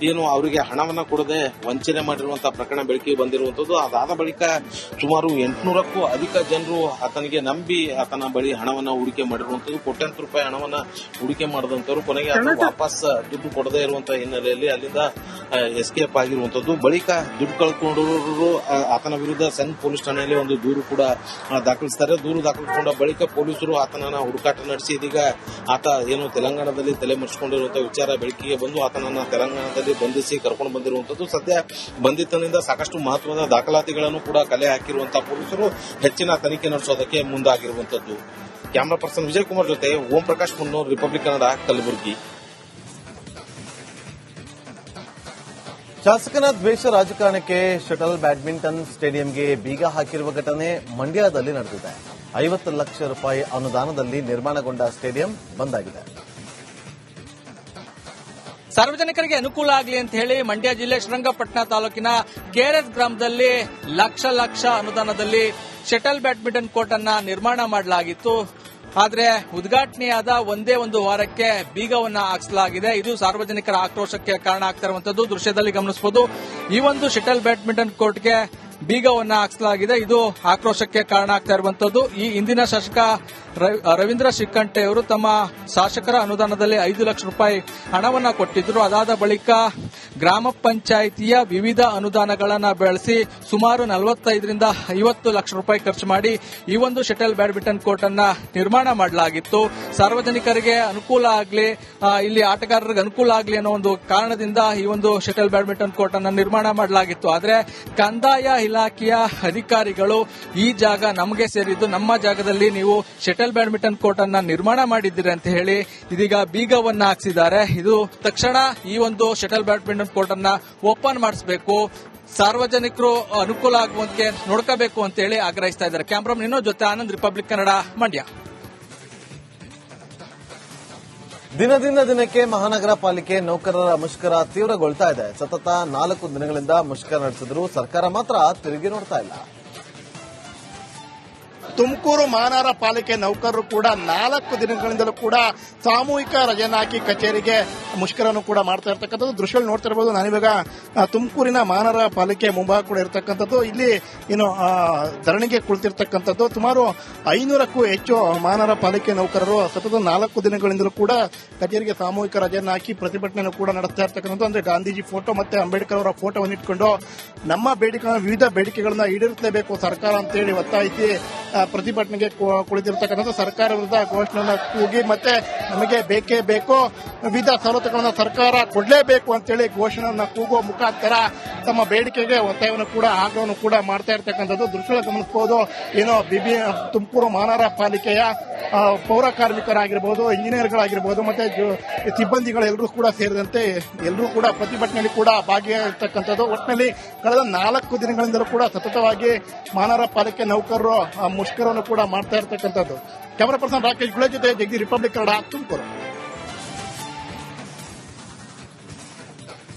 ಏನು ಅವರಿಗೆ ಹಣವನ್ನ ಕೊಡದೆ ವಂಚನೆ ಮಾಡಿರುವಂತಹ ಪ್ರಕರಣ ಬೆಳಕಿಗೆ ಬಂದಿರುವಂತದ್ದು. ಅದಾದ ಬಳಿಕ ಸುಮಾರು ಎಂಟುನೂರಕ್ಕೂ ಅಧಿಕ ಜನರು ಆತನಿಗೆ ನಂಬಿ ಆತನ ಬಳಿ ಹಣವನ್ನ ಹೂಡಿಕೆ ಮಾಡಿರುವಂತದ್ದು. ಕೋಟ್ಯಾಂತರ ರೂಪಾಯಿ ಹಣವನ್ನ ಹೂಡಿಕೆ ಮಾಡಿದಂತವರು ಕೊನೆಗೆ ಅದನ್ನು ವಾಪಸ್ ದುಡ್ಡು ಕೊಡದೇ ಇರುವಂತಹ ಹಿನ್ನೆಲೆಯಲ್ಲಿ ಅಲ್ಲಿಂದ ಎಸ್ಕೇಪ್ ಆಗಿರುವಂತದ್ದು ಬಳಿಕ ದುಡ್ಡು ಕಳ್ಕೊಂಡವರು ಆತನ ವಿರುದ್ಧ ಸಣ್ಣ ಪೊಲೀಸ್ ಠಾಣೆಯಲ್ಲಿ ಒಂದು ದೂರು ಕೂಡ ದಾಖಲಿಸ್ತಾರೆ. ದೂರು ದಾಖಲಿಸಿಕೊಂಡ ಬಳಿಕ ಪೊಲೀಸರು ಆತನನ್ನ ಹುಡುಕಾಟ ನಡೆಸಿ, ಇದೀಗ ಆತ ಏನು ತೆಲಂಗಾಣದಲ್ಲಿ ತಲೆ ಮರೆಸಿಕೊಂಡಿರುವಂತಹ ವಿಚಾರ ಬೆಳಕಿಗೆ ಬಂದು ಆತನನ್ನ ತೆಲಂಗಾಣದಲ್ಲಿ ಬಂಧಿಸಿ ಕರ್ಕೊಂಡು ಬಂದಿರುವಂತದ್ದು ಸದ್ಯ ಬಂಧಿತನಿಂದ ಸಾಕಷ್ಟು ಮಹತ್ವದ ದಾಖಲಾತಿಗಳನ್ನು ಕೂಡ ಕಲೆ ಹಾಕಿರುವಂತಹ ಪೊಲೀಸರು ಹೆಚ್ಚಿನ ತನಿಖೆ ನಡೆಸೋದಕ್ಕೆ ಮುಂದಾಗಿರುವಂತದ್ದು ಕ್ಯಾಮರಾ ಪರ್ಸನ್ ವಿಜಯ್ ಕುಮಾರ್ ಜೊತೆ ಓಂ ಪ್ರಕಾಶ್ ಮುನ್ನೂರ್, ರಿಪಬ್ಲಿಕ್ ಕನ್ನಡ, ಕಲಬುರಗಿ. ಶಾಸಕನ ದ್ವೇಷ ರಾಜಕಾರಣಕ್ಕೆ ಶಟಲ್ ಬ್ಯಾಡ್ಮಿಂಟನ್ ಸ್ಟೇಡಿಯಂಗೆ ಬೀಗ ಹಾಕಿರುವ ಘಟನೆ ಮಂಡ್ಯದಲ್ಲಿ ನಡೆದಿದೆ. ಐವತ್ತು ಲಕ್ಷ ರೂಪಾಯಿ ಅನುದಾನದಲ್ಲಿ ನಿರ್ಮಾಣಗೊಂಡ ಸ್ಟೇಡಿಯಂ ಬಂದಾಗಿದೆ. ಸಾರ್ವಜನಿಕರಿಗೆ ಅನುಕೂಲ ಆಗಲಿ ಅಂತ ಹೇಳಿ ಮಂಡ್ಯ ಜಿಲ್ಲೆ ಶ್ರೀರಂಗಪಟ್ಟಣ ತಾಲೂಕಿನ ಕೆಆರ್ಎಸ್ ಗ್ರಾಮದಲ್ಲಿ ಲಕ್ಷ ಲಕ್ಷ ಅನುದಾನದಲ್ಲಿ ಶಟಲ್ ಬ್ಯಾಡ್ಮಿಂಟನ್ ಕೋರ್ಟ್ ಅನ್ನ ನಿರ್ಮಾಣ ಮಾಡಲಾಗಿತ್ತು. ಆದ್ರೆ ಉದ್ಘಾಟನೆಯಾದ ಒಂದೇ ಒಂದು ವಾರಕ್ಕೆ ಬೀಗವನ್ನ ಹಾಕಿಸಲಾಗಿದೆ. ಇದು ಸಾರ್ವಜನಿಕರ ಆಕ್ರೋಶಕ್ಕೆ ಕಾರಣ ಆಗ್ತಾ ಇರುವಂತದ್ದು. ದೃಶ್ಯದಲ್ಲಿ ಗಮನಿಸಬಹುದು. ಈ ಒಂದು ಶಟಲ್ ಬ್ಯಾಡ್ಮಿಂಟನ್ ಕೋರ್ಟ್ಗೆ ಬೀಗವನ್ನ ಹಾಕಿಸಲಾಗಿದೆ. ಇದು ಆಕ್ರೋಶಕ್ಕೆ ಕಾರಣ ಆಗ್ತಾ ಇರುವಂತದ್ದು. ಈ ಇಂದಿನ ಶಾಸಕ ರವಿ- ರವೀಂದ್ರ ಶಿಕ್ಕಂಟೆ ಅವರು ತಮ್ಮ ಶಾಸಕರ ಅನುದಾನದಲ್ಲಿ ಐದು ಲಕ್ಷ ರೂಪಾಯಿ ಹಣವನ್ನ ಕೊಟ್ಟಿದ್ರು. ಅದಾದ ಬಳಿಕ ಗ್ರಾಮ ಪಂಚಾಯಿತಿಯ ವಿವಿಧ ಅನುದಾನಗಳನ್ನ ಬೆಳೆಸಿ ಸುಮಾರು ನಲವತ್ತೈದರಿಂದ ಐವತ್ತು ಲಕ್ಷ ರೂಪಾಯಿ ಖರ್ಚು ಮಾಡಿ ಈ ಒಂದು ಶಟಲ್ ಬ್ಯಾಡ್ಮಿಂಟನ್ ಕೋರ್ಟ್ ಅನ್ನ ನಿರ್ಮಾಣ ಮಾಡಲಾಗಿತ್ತು. ಸಾರ್ವಜನಿಕರಿಗೆ ಅನುಕೂಲ ಆಗಲಿ ಇಲ್ಲಿ ಆಟಗಾರರಿಗೆ ಅನುಕೂಲ ಆಗಲಿ ಅನ್ನೋ ಒಂದು ಕಾರಣದಿಂದ ಈ ಒಂದು ಶಟಲ್ ಬ್ಯಾಡ್ಮಿಂಟನ್ ಕೋರ್ಟ್ ಅನ್ನ ನಿರ್ಮಾಣ ಮಾಡಲಾಗಿತ್ತು. ಆದರೆ ಕಂದಾಯ ಇಲಾಖೆಯ ಅಧಿಕಾರಿಗಳು ಈ ಜಾಗ ನಮಗೆ ಸೇರಿದ್ದು ನಮ್ಮ ಜಾಗದಲ್ಲಿ ನೀವು ಶಟಲ್ ಬ್ಯಾಡ್ಮಿಂಟನ್ ಕೋರ್ಟ್ ಅನ್ನ ನಿರ್ಮಾಣ ಮಾಡಿದ್ದೀರಿ ಅಂತ ಹೇಳಿ ಇದೀಗ ಬೀಗವನ್ನ ಹಾಕ್ಸಿದ್ದಾರೆ. ಇದು ತಕ್ಷಣ ಈ ಒಂದು ಶಟಲ್ ಬ್ಯಾಡ್ಮಿಂಟನ್ ಕೋರ್ಟ್ ಅನ್ನ ಓಪನ್ ಮಾಡಿಸಬೇಕು. ಸಾರ್ವಜನಿಕರು ಅನುಕೂಲ ಆಗುವಂತೆ ನೋಡ್ಕೋಬೇಕು ಅಂತ ಹೇಳಿ ಆಗ್ರಹಿಸ್ತಾ ಇದ್ದಾರೆ. ಕ್ಯಾಮ್ರಾಮನ್ ಇನ್ನೋ ಜೊತೆ ಆನಂದ್, ರಿಪಬ್ಲಿಕ್ ಕನ್ನಡ, ಮಂಡ್ಯ. ದಿನದಿಂದ ದಿನಕ್ಕೆ ಮಹಾನಗರ ಪಾಲಿಕೆ ನೌಕರರ ಮುಷ್ಕರ ತೀವ್ರಗೊಳ್ತಾ ಇದೆ. ಸತತ ನಾಲ್ಕು ದಿನಗಳಿಂದ ಮುಷ್ಕರ ನಡೆಸಿದ್ರು ಸರ್ಕಾರ ಮಾತ್ರ ತಿರುಗಿ ನೋಡ್ತಾ ಇಲ್ಲ. ತುಮಕೂರು ಮಹಾನಗರ ಪಾಲಿಕೆ ನೌಕರರು ಕೂಡ ನಾಲ್ಕು ದಿನಗಳಿಂದಲೂ ಕೂಡ ಸಾಮೂಹಿಕ ರಜೆನ ಹಾಕಿ ಕಚೇರಿಗೆ ಮುಷ್ಕರನ್ನು ಕೂಡ ಮಾಡ್ತಾ ಇರ್ತಕ್ಕಂಥದ್ದು. ದೃಶ್ಯ ನೋಡ್ತಾ ಇರಬಹುದು ನಾನಿವಾಗ ತುಮಕೂರಿನ ಮಹಾನಗರ ಪಾಲಿಕೆ ಮುಂಭಾಗ ಕೂಡ ಇರತಕ್ಕಂಥದ್ದು. ಇಲ್ಲಿ, ಏನು ಧರಣಿಗೆ ಕುಳಿತಿರ್ತಕ್ಕಂಥದ್ದು. ಸುಮಾರು ಐನೂರಕ್ಕೂ ಹೆಚ್ಚು ಮಹಾನಗರ ಪಾಲಿಕೆ ನೌಕರರು ಸತತ ನಾಲ್ಕು ದಿನಗಳಿಂದಲೂ ಕೂಡ ಕಚೇರಿಗೆ ಸಾಮೂಹಿಕ ರಜೆಯನ್ನು ಹಾಕಿ ಪ್ರತಿಭಟನೆಯನ್ನು ಕೂಡ ನಡೆಸ್ತಾ ಇರ್ತಕ್ಕಂಥದ್ದು. ಅಂದ್ರೆ ಗಾಂಧೀಜಿ ಫೋಟೋ ಮತ್ತೆ ಅಂಬೇಡ್ಕರ್ ಅವರ ಫೋಟೋವನ್ನು ಇಟ್ಕೊಂಡು ನಮ್ಮ ಬೇಡಿಕೆ, ವಿವಿಧ ಬೇಡಿಕೆಗಳನ್ನ ಈಡೇರಿಸಲೇಬೇಕು ಸರ್ಕಾರ ಅಂತೇಳಿ ಒತ್ತಾಯಿಸಿ ಪ್ರತಿಭಟನೆಗೆ ಕುಳಿತಿರ್ತಕ್ಕಂಥ ಸರ್ಕಾರ ವಿರುದ್ಧ ಘೋಷಣೆಯನ್ನು ಕೂಗಿ ಮತ್ತೆ ನಮಗೆ ಬೇಕೇ ಬೇಕು ವಿವಿಧ ಸವಲತ್ತುಗಳನ್ನು ಸರ್ಕಾರ ಕೊಡಲೇಬೇಕು ಅಂತೇಳಿ ಘೋಷಣೆಯನ್ನು ಕೂಗುವ ಮುಖಾಂತರ ತಮ್ಮ ಬೇಡಿಕೆಗೆ ಒತ್ತಾಯವನ್ನು ಕೂಡ ಆಗ್ರಹವನ್ನು ಕೂಡ ಮಾಡ್ತಾ ಇರ್ತಕ್ಕಂಥದ್ದು. ದೃಶ್ಯ ಗಮನಿಸಬಹುದು ಏನೋ ಬಿಬಿ ತುಮಕೂರು ಮಹಾನಗರ ಪಾಲಿಕೆಯ ಪೌರ ಕಾರ್ಮಿಕರಾಗಿರ್ಬೋದು ಇಂಜಿನಿಯರ್ಗಳಾಗಿರ್ಬೋದು ಮತ್ತೆ ಸಿಬ್ಬಂದಿಗಳೆಲ್ಲರೂ ಕೂಡ ಸೇರಿದಂತೆ ಎಲ್ಲರೂ ಕೂಡ ಪ್ರತಿಭಟನೆಯಲ್ಲಿ ಕೂಡ ಭಾಗಿಯಾಗಿರ್ತಕ್ಕಂಥದ್ದು. ಒಟ್ಟಿನಲ್ಲಿ ಕಳೆದ ನಾಲ್ಕು ದಿನಗಳಿಂದಲೂ ಕೂಡ ಸತತವಾಗಿ ಮಹಾನಗರ ಪಾಲಿಕೆ ನೌಕರರು ಆ, ಮುಷ್ಕರವನ್ನು ಕೂಡ ಮಾಡ್ತಾ ಇರತಕ್ಕಂಥದ್ದು. ಕ್ಯಾಮರಾ ಪರ್ಸನ್ ರಾಕೇಶ್ ಗುಳೆ ಜೊತೆ ಜಗದಿ ರಿಪಬ್ಲಿಕ್ ಕನ್ನಡ ತುಮಕೂರು.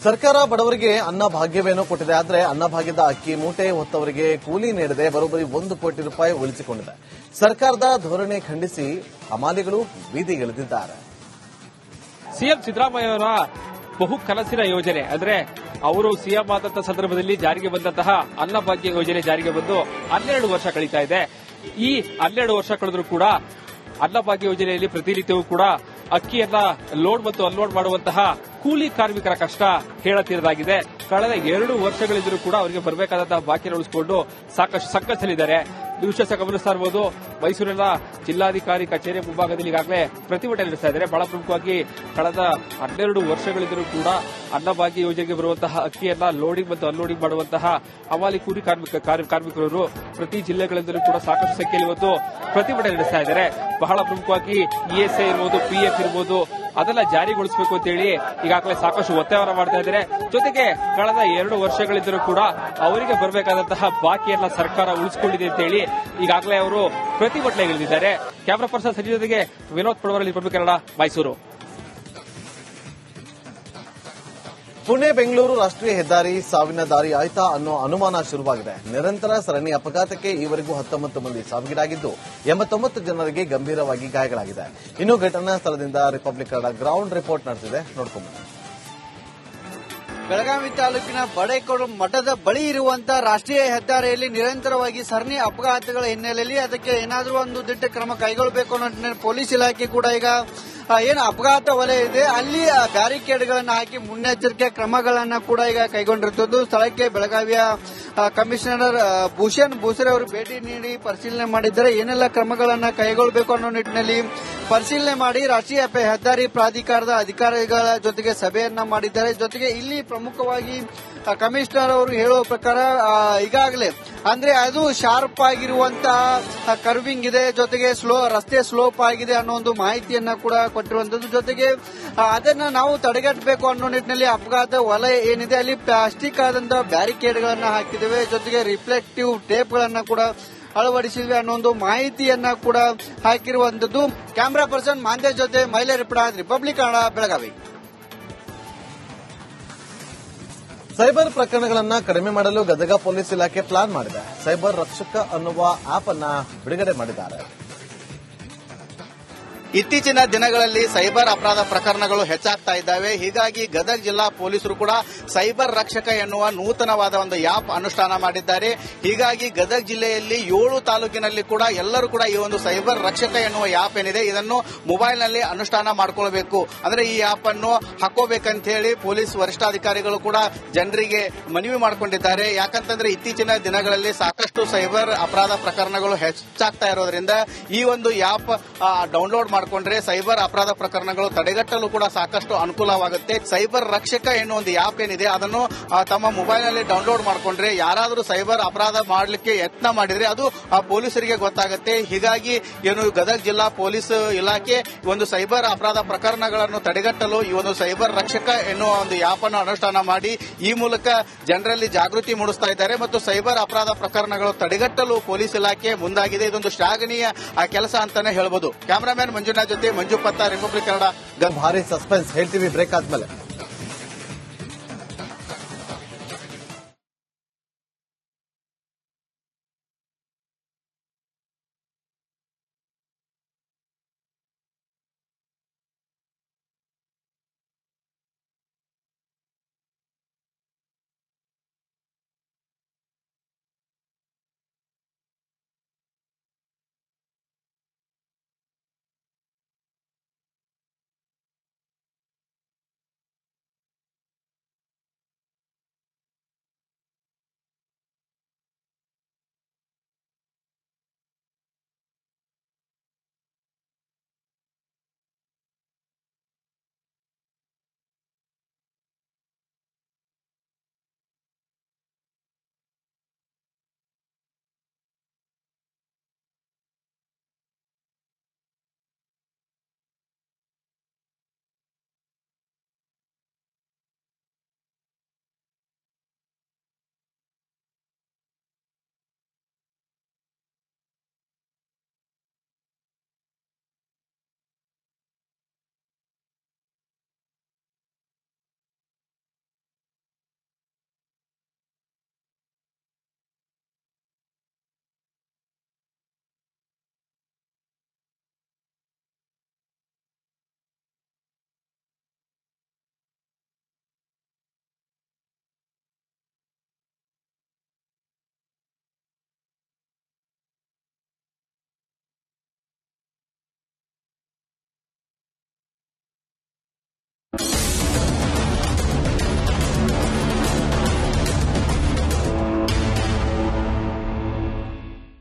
ಸರ್ಕಾರ ಬಡವರಿಗೆ ಅನ್ನ ಭಾಗ್ಯವೇನೋ ಕೊಟ್ಟಿದೆ ಆದ್ರೆ ಅನ್ನ ಭಾಗ್ಯದ ಅಕ್ಕಿ ಮೂಟೆ ಹೊತ್ತವರಿಗೆ ಕೂಲಿ ನೀಡದೆ ಬರೋಬ್ಬರಿ ಒಂದು ಕೋಟಿ ರೂಪಾಯಿ ಉಳಿಸಿಕೊಂಡಿದೆ. ಸರ್ಕಾರದ ಧೋರಣೆ ಖಂಡಿಸಿ ಹಮಾಲಿಗಳು ಬೀದಿಗಿಳಿದಿದ್ದಾರೆ ಸಿಎಂ ಸಿದ್ದರಾಮಯ್ಯ ಅವರ ಬಹು ಕನಸಿನ ಯೋಜನೆ ಅಂದ್ರೆ ಅವರು ಸಿಎಂ ಆದಂತಹ ಸಂದರ್ಭದಲ್ಲಿ ಜಾರಿಗೆ ಬಂದಂತಹ ಅನ್ನಭಾಗ್ಯ ಯೋಜನೆ ಜಾರಿಗೆ ಬಂದು ಹನ್ನೆರಡು ವರ್ಷ ಕಳೀತಾ ಇದೆ. ಈ ಹನ್ನೆರಡು ವರ್ಷ ಕಳೆದರೂ ಕೂಡ ಅನ್ನಭಾಗ್ಯ ಯೋಜನೆಯಲ್ಲಿ ಪ್ರತಿನಿತ್ಯವೂ ಕೂಡ ಅಕ್ಕಿಯನ್ನ ಲೋಡ್ ಮತ್ತು ಅನ್ಲೋಡ್ ಮಾಡುವಂತಹ ಕೂಲಿ ಕಾರ್ಮಿಕರ ಕಷ್ಟ ಹೇಳತೀರದಾಗಿದೆ. ಕಳೆದ ಎರಡು ವರ್ಷಗಳಿದ್ರೂ ಕೂಡ ಅವರಿಗೆ ಬರಬೇಕಾದಂತಹ ಬಾಕಿ ಉಳಿಸಿಕೊಂಡು ಸಾಕಷ್ಟು ಸಂಕಷ್ಟದಲ್ಲಿದ್ದಾರೆ. ವಿಶೇಷ ಗಮನಿಸ್ತಾ ಇರಬಹುದು ಮೈಸೂರಿನ ಜಿಲ್ಲಾಧಿಕಾರಿ ಕಚೇರಿ ಮುಂಭಾಗದಲ್ಲಿ ಈಗಾಗಲೇ ಪ್ರತಿಭಟನೆ ನಡೆಸ್ತಾ ಇದ್ದಾರೆ. ಬಹಳ ಪ್ರಮುಖವಾಗಿ ಕಳೆದ ಹನ್ನೆರಡು ವರ್ಷಗಳಿದ್ದರೂ ಕೂಡ ಅನ್ನಭಾಗ್ಯ ಯೋಜನೆಗೆ ಬರುವಂತಹ ಅಕ್ಕಿಯನ್ನ ಲೋಡಿಂಗ್ ಮತ್ತು ಅನ್ಲೋಡಿಂಗ್ ಮಾಡುವಂತಹ ಹವಾಲಿ ಕೂಲಿ ಕಾರ್ಮಿಕ ಕಾರ್ಮಿಕರು ಪ್ರತಿ ಜಿಲ್ಲೆಗಳಿಂದಲೂ ಕೂಡ ಸಾಕಷ್ಟು ಸಂಖ್ಯೆಯಲ್ಲಿ ಇವತ್ತು ಪ್ರತಿಭಟನೆ ನಡೆಸ್ತಾ ಇದ್ದಾರೆ. ಬಹಳ ಪ್ರಮುಖವಾಗಿ ಇಎಸ್ಐ ಇರ್ಬೋದು ಪಿಎಫ್ ಇರ್ಬೋದು, ಅದೆಲ್ಲ ಜಾರಿಗೊಳಿಸಬೇಕು ಅಂತ ಹೇಳಿ ಈಗಾಗಲೇ ಸಾಕಷ್ಟು ಒತ್ತಾಯವನ್ನು ಮಾಡ್ತಾ ಇದ್ದಾರೆ. ಜೊತೆಗೆ ಕಳೆದ ಎರಡು ವರ್ಷಗಳಿದ್ದರೂ ಕೂಡ ಅವರಿಗೆ ಬರಬೇಕಾದಂತಹ ಬಾಕಿಯನ್ನ ಸರ್ಕಾರ ಉಳಿಸಿಕೊಂಡಿದೆ ಅಂತ ಹೇಳಿ ಈಗಾಗಲೇ ಅವರು ಪ್ರತಿಭಟನೆಗಿಳಿದಿದ್ದಾರೆ ಕ್ಯಾಮರಾ ಪರ್ಸನ್ ಸಂಜೆ ಜೊತೆಗೆ ವಿನೋದ್ ಪಡವರಲ್ಲಿ ರಿಪಬ್ಲಿಕ್ ಕನ್ನಡ ಮೈಸೂರು. ಪುಣೆ ಬೆಂಗಳೂರು ರಾಷ್ಟ್ರೀಯ ಹೆದ್ದಾರಿ ಸಾವಿನ ದಾರಿ ಆಯ್ತಾ ಅನ್ನೋ ಅನುಮಾನ ಶುರುವಾಗಿದೆ. ನಿರಂತರ ಸರಣಿ ಅಪಘಾತಕ್ಕೆ ಈವರೆಗೂ ಹತ್ತೊಂಬತ್ತು ಮಂದಿ ಸಾವಿಗೀಡಾಗಿದ್ದು, ಎಂಬತ್ತೊಂಬತ್ತು ಜನರಿಗೆ ಗಂಭೀರವಾಗಿ ಗಾಯಗಳಾಗಿದೆ. ಇನ್ನು ಘಟನಾ ಸ್ಥಳದಿಂದ ರಿಪಬ್ಲಿಕ್ ಕನ್ನಡ ಗ್ರೌಂಡ್ ರಿಪೋರ್ಟ್ ನಡೆಸಿದೆ ನೋಡ್ಕೊಂಡು ಬೆಳಗಾವಿ ತಾಲೂಕಿನ ಬಡೇಕೋಡು ಮಠದ ಬಳಿ ಇರುವಂತಹ ರಾಷ್ಟ್ರೀಯ ಹೆದ್ದಾರಿಯಲ್ಲಿ ನಿರಂತರವಾಗಿ ಸರಣಿ ಅಪಘಾತಗಳ ಹಿನ್ನೆಲೆಯಲ್ಲಿ ಅದಕ್ಕೆ ಏನಾದರೂ ಒಂದು ದಿಟ್ಟ ಕ್ರಮ ಕೈಗೊಳ್ಳಬೇಕು ಅನ್ನೋ ಪೊಲೀಸ್ ಇಲಾಖೆ ಕೂಡ ಈಗ ಏನು ಅಪಘಾತ ವಲಯ ಇದೆ. ಅಲ್ಲಿ ಬ್ಯಾರಿಕೇಡ್ಗಳನ್ನು ಹಾಕಿ ಮುನ್ನೆಚ್ಚರಿಕೆ ಕ್ರಮಗಳನ್ನು ಕೂಡ ಈಗ ಕೈಗೊಂಡಿರುತ್ತದೆ ಸ್ಥಳಕ್ಕೆ ಬೆಳಗಾವಿಯ ಕಮಿಷನರ್ ಭೂಷಣ್ ಭೂಸರೆ ಅವರು ಭೇಟಿ ನೀಡಿ ಪರಿಶೀಲನೆ ಮಾಡಿದ್ದಾರೆ. ಏನೆಲ್ಲ ಕ್ರಮಗಳನ್ನು ಕೈಗೊಳ್ಳಬೇಕು ಅನ್ನೋ ನಿಟ್ಟಿನಲ್ಲಿ ಪರಿಶೀಲನೆ ಮಾಡಿ ರಾಷ್ಟ್ರೀಯ ಹೆದ್ದಾರಿ ಪ್ರಾಧಿಕಾರದ ಅಧಿಕಾರಿಗಳ ಜೊತೆಗೆ ಸಭೆಯನ್ನ ಮಾಡಿದ್ದಾರೆ. ಜೊತೆಗೆ ಇಲ್ಲಿ ಪ್ರಮುಖವಾಗಿ ಕಮಿಷನರ್ ಅವರು ಹೇಳುವ ಪ್ರಕಾರ ಈಗಾಗಲೇ, ಅಂದ್ರೆ ಅದು ಶಾರ್ಪ್ ಆಗಿರುವಂತಹ ಕರ್ವಿಂಗ್ ಇದೆ, ಜೊತೆಗೆ ಸ್ಲೋ, ರಸ್ತೆ ಸ್ಲೋಪ್ ಆಗಿದೆ ಅನ್ನೋ ಒಂದು ಮಾಹಿತಿಯನ್ನ ಕೂಡ ಕೊಟ್ಟಿರುವಂತದ್ದು ಜೊತೆಗೆ ಅದನ್ನ ನಾವು ತಡೆಗಟ್ಟಬೇಕು ಅನ್ನೋ ನಿಟ್ಟಿನಲ್ಲಿ ಅಪಘಾತ ವಲಯ ಏನಿದೆ, ಅಲ್ಲಿ ಪ್ಲಾಸ್ಟಿಕ್ ಆದಂತಹ ಬ್ಯಾರಿಕೇಡ್ ಗಳನ್ನ ಹಾಕಿದ್ದೇವೆ. ಜೊತೆಗೆ ರಿಫ್ಲೆಕ್ಟಿವ್ ಟೇಪ್ ಗಳನ್ನ ಕೂಡ ಅಳವಡಿಸಿದ್ವಿ ಅನ್ನೋ ಒಂದು ಮಾಹಿತಿಯನ್ನ ಕೂಡ ಹಾಕಿರುವಂತದ್ದು ಕ್ಯಾಮ್ರಾ ಪರ್ಸನ್ ಮಾಂದ್ಯ ಜೊತೆ, ಮಹಿಳೆ report, republic Kannada Belagavi. Cyber ಪ್ರಕರಣಗಳನ್ನ ಕಡಿಮೆ ಮಾಡಲು ಗದಗ ಪೊಲೀಸ್ ಇಲಾಖೆ ಪ್ಲಾನ್ ಮಾಡಿದೆ. ಸೈಬರ್ ರಕ್ಷಕ ಅನ್ನುವ ಆಪ್ ಅನ್ನ ಬಿಡುಗಡೆ ಮಾಡಿದ್ದಾರೆ. ಇತ್ತೀಚಿನ ದಿನಗಳಲ್ಲಿ ಸೈಬರ್ ಅಪರಾಧ ಪ್ರಕರಣಗಳು ಹೆಚ್ಚಾಗ್ತಾ ಇದ್ದಾವೆ. ಹೀಗಾಗಿ ಗದಗ ಜಿಲ್ಲಾ ಪೊಲೀಸರು ಕೂಡ ಸೈಬರ್ ರಕ್ಷಕ ಎನ್ನುವ ನೂತನವಾದ ಒಂದು ಆಪ್ ಅನುಷ್ಠಾನ ಮಾಡಿದ್ದಾರೆ. ಹೀಗಾಗಿ ಗದಗ ಜಿಲ್ಲೆಯಲ್ಲಿ ಏಳು ತಾಲೂಕಿನಲ್ಲಿ ಕೂಡ ಎಲ್ಲರೂ ಕೂಡ ಈ ಒಂದು ಸೈಬರ್ ರಕ್ಷಕ ಎನ್ನುವ ಆಪ್ ಏನಿದೆ, ಇದನ್ನು ಮೊಬೈಲ್ನಲ್ಲಿ ಅನುಷ್ಠಾನ ಮಾಡಿಕೊಳ್ಬೇಕು. ಅಂದ್ರೆ ಈ ಆಪ್ ಅನ್ನು ಹಾಕೋಬೇಕಂತ ಹೇಳಿ ಪೊಲೀಸ್ ವರಿಷ್ಠಾಧಿಕಾರಿಗಳು ಕೂಡ ಜನರಿಗೆ ಮನವಿ ಮಾಡಿಕೊಂಡಿದ್ದಾರೆ. ಯಾಕಂತಂದ್ರೆ ಇತ್ತೀಚಿನ ದಿನಗಳಲ್ಲಿ ಸಾಕಷ್ಟು ಸೈಬರ್ ಅಪರಾಧ ಪ್ರಕರಣಗಳು ಹೆಚ್ಚಾಗ್ತಾ ಇರೋದ್ರಿಂದ ಈ ಒಂದು ಆಪ್ ಡೌನ್ಲೋಡ್ ಮಾಡಿಕೊಂಡ್ರೆ ಸೈಬರ್ ಅಪರಾಧ ಪ್ರಕರಣಗಳು ತಡೆಗಟ್ಟಲು ಕೂಡ ಸಾಕಷ್ಟು ಅನುಕೂಲವಾಗುತ್ತೆ. ಸೈಬರ್ ರಕ್ಷಕ ಎನ್ನುವ ಒಂದು ಆಪ್ ಏನಿದೆ, ಅದನ್ನು ತಮ್ಮ ಮೊಬೈಲ್ನಲ್ಲಿ ಡೌನ್ಲೋಡ್ ಮಾಡಿಕೊಂಡ್ರೆ ಯಾರಾದರೂ ಸೈಬರ್ ಅಪರಾಧ ಮಾಡಲಿಕ್ಕೆ ಯತ್ನ ಮಾಡಿದ್ರೆ ಅದು ಪೊಲೀಸರಿಗೆ ಗೊತ್ತಾಗುತ್ತೆ. ಹೀಗಾಗಿ, ಏನು, ಗದಗ ಜಿಲ್ಲಾ ಪೊಲೀಸ್ ಇಲಾಖೆ ಒಂದು ಸೈಬರ್ ಅಪರಾಧ ಪ್ರಕರಣಗಳನ್ನು ತಡೆಗಟ್ಟಲು ಈ ಒಂದು ಸೈಬರ್ ರಕ್ಷಕ ಎನ್ನುವ ಒಂದು ಆಪ್ ಅನ್ನು ಅನುಷ್ಠಾನ ಮಾಡಿ, ಈ ಮೂಲಕ ಜನರಲ್ಲಿ ಜಾಗೃತಿ ಮೂಡಿಸ್ತಾ ಇದ್ದಾರೆ. ಮತ್ತು ಸೈಬರ್ ಅಪರಾಧ ಪ್ರಕರಣಗಳು ತಡೆಗಟ್ಟಲು ಪೊಲೀಸ್ ಇಲಾಖೆ ಮುಂದಾಗಿದೆ. ಇದೊಂದು ಶ್ಲಾಘನೀಯ ಕೆಲಸ ಅಂತಾನೆ ಹೇಳ್ಬೋದು. ಕ್ಯಾಮರಾಮ್ಯಾನ್ ಮಂಜುನಾಥ್ ಜೊತೆ ಮಂಜು ಪತ್ತ ರಿಪಬ್ಲಿಕ್ ಕನ್ನಡ ಭಾರಿ ಸಸ್ಪೆನ್ಸ್ ಹೇಳ್ತೀವಿ ಬ್ರೇಕ್ ಆದ್ಮೇಲೆ.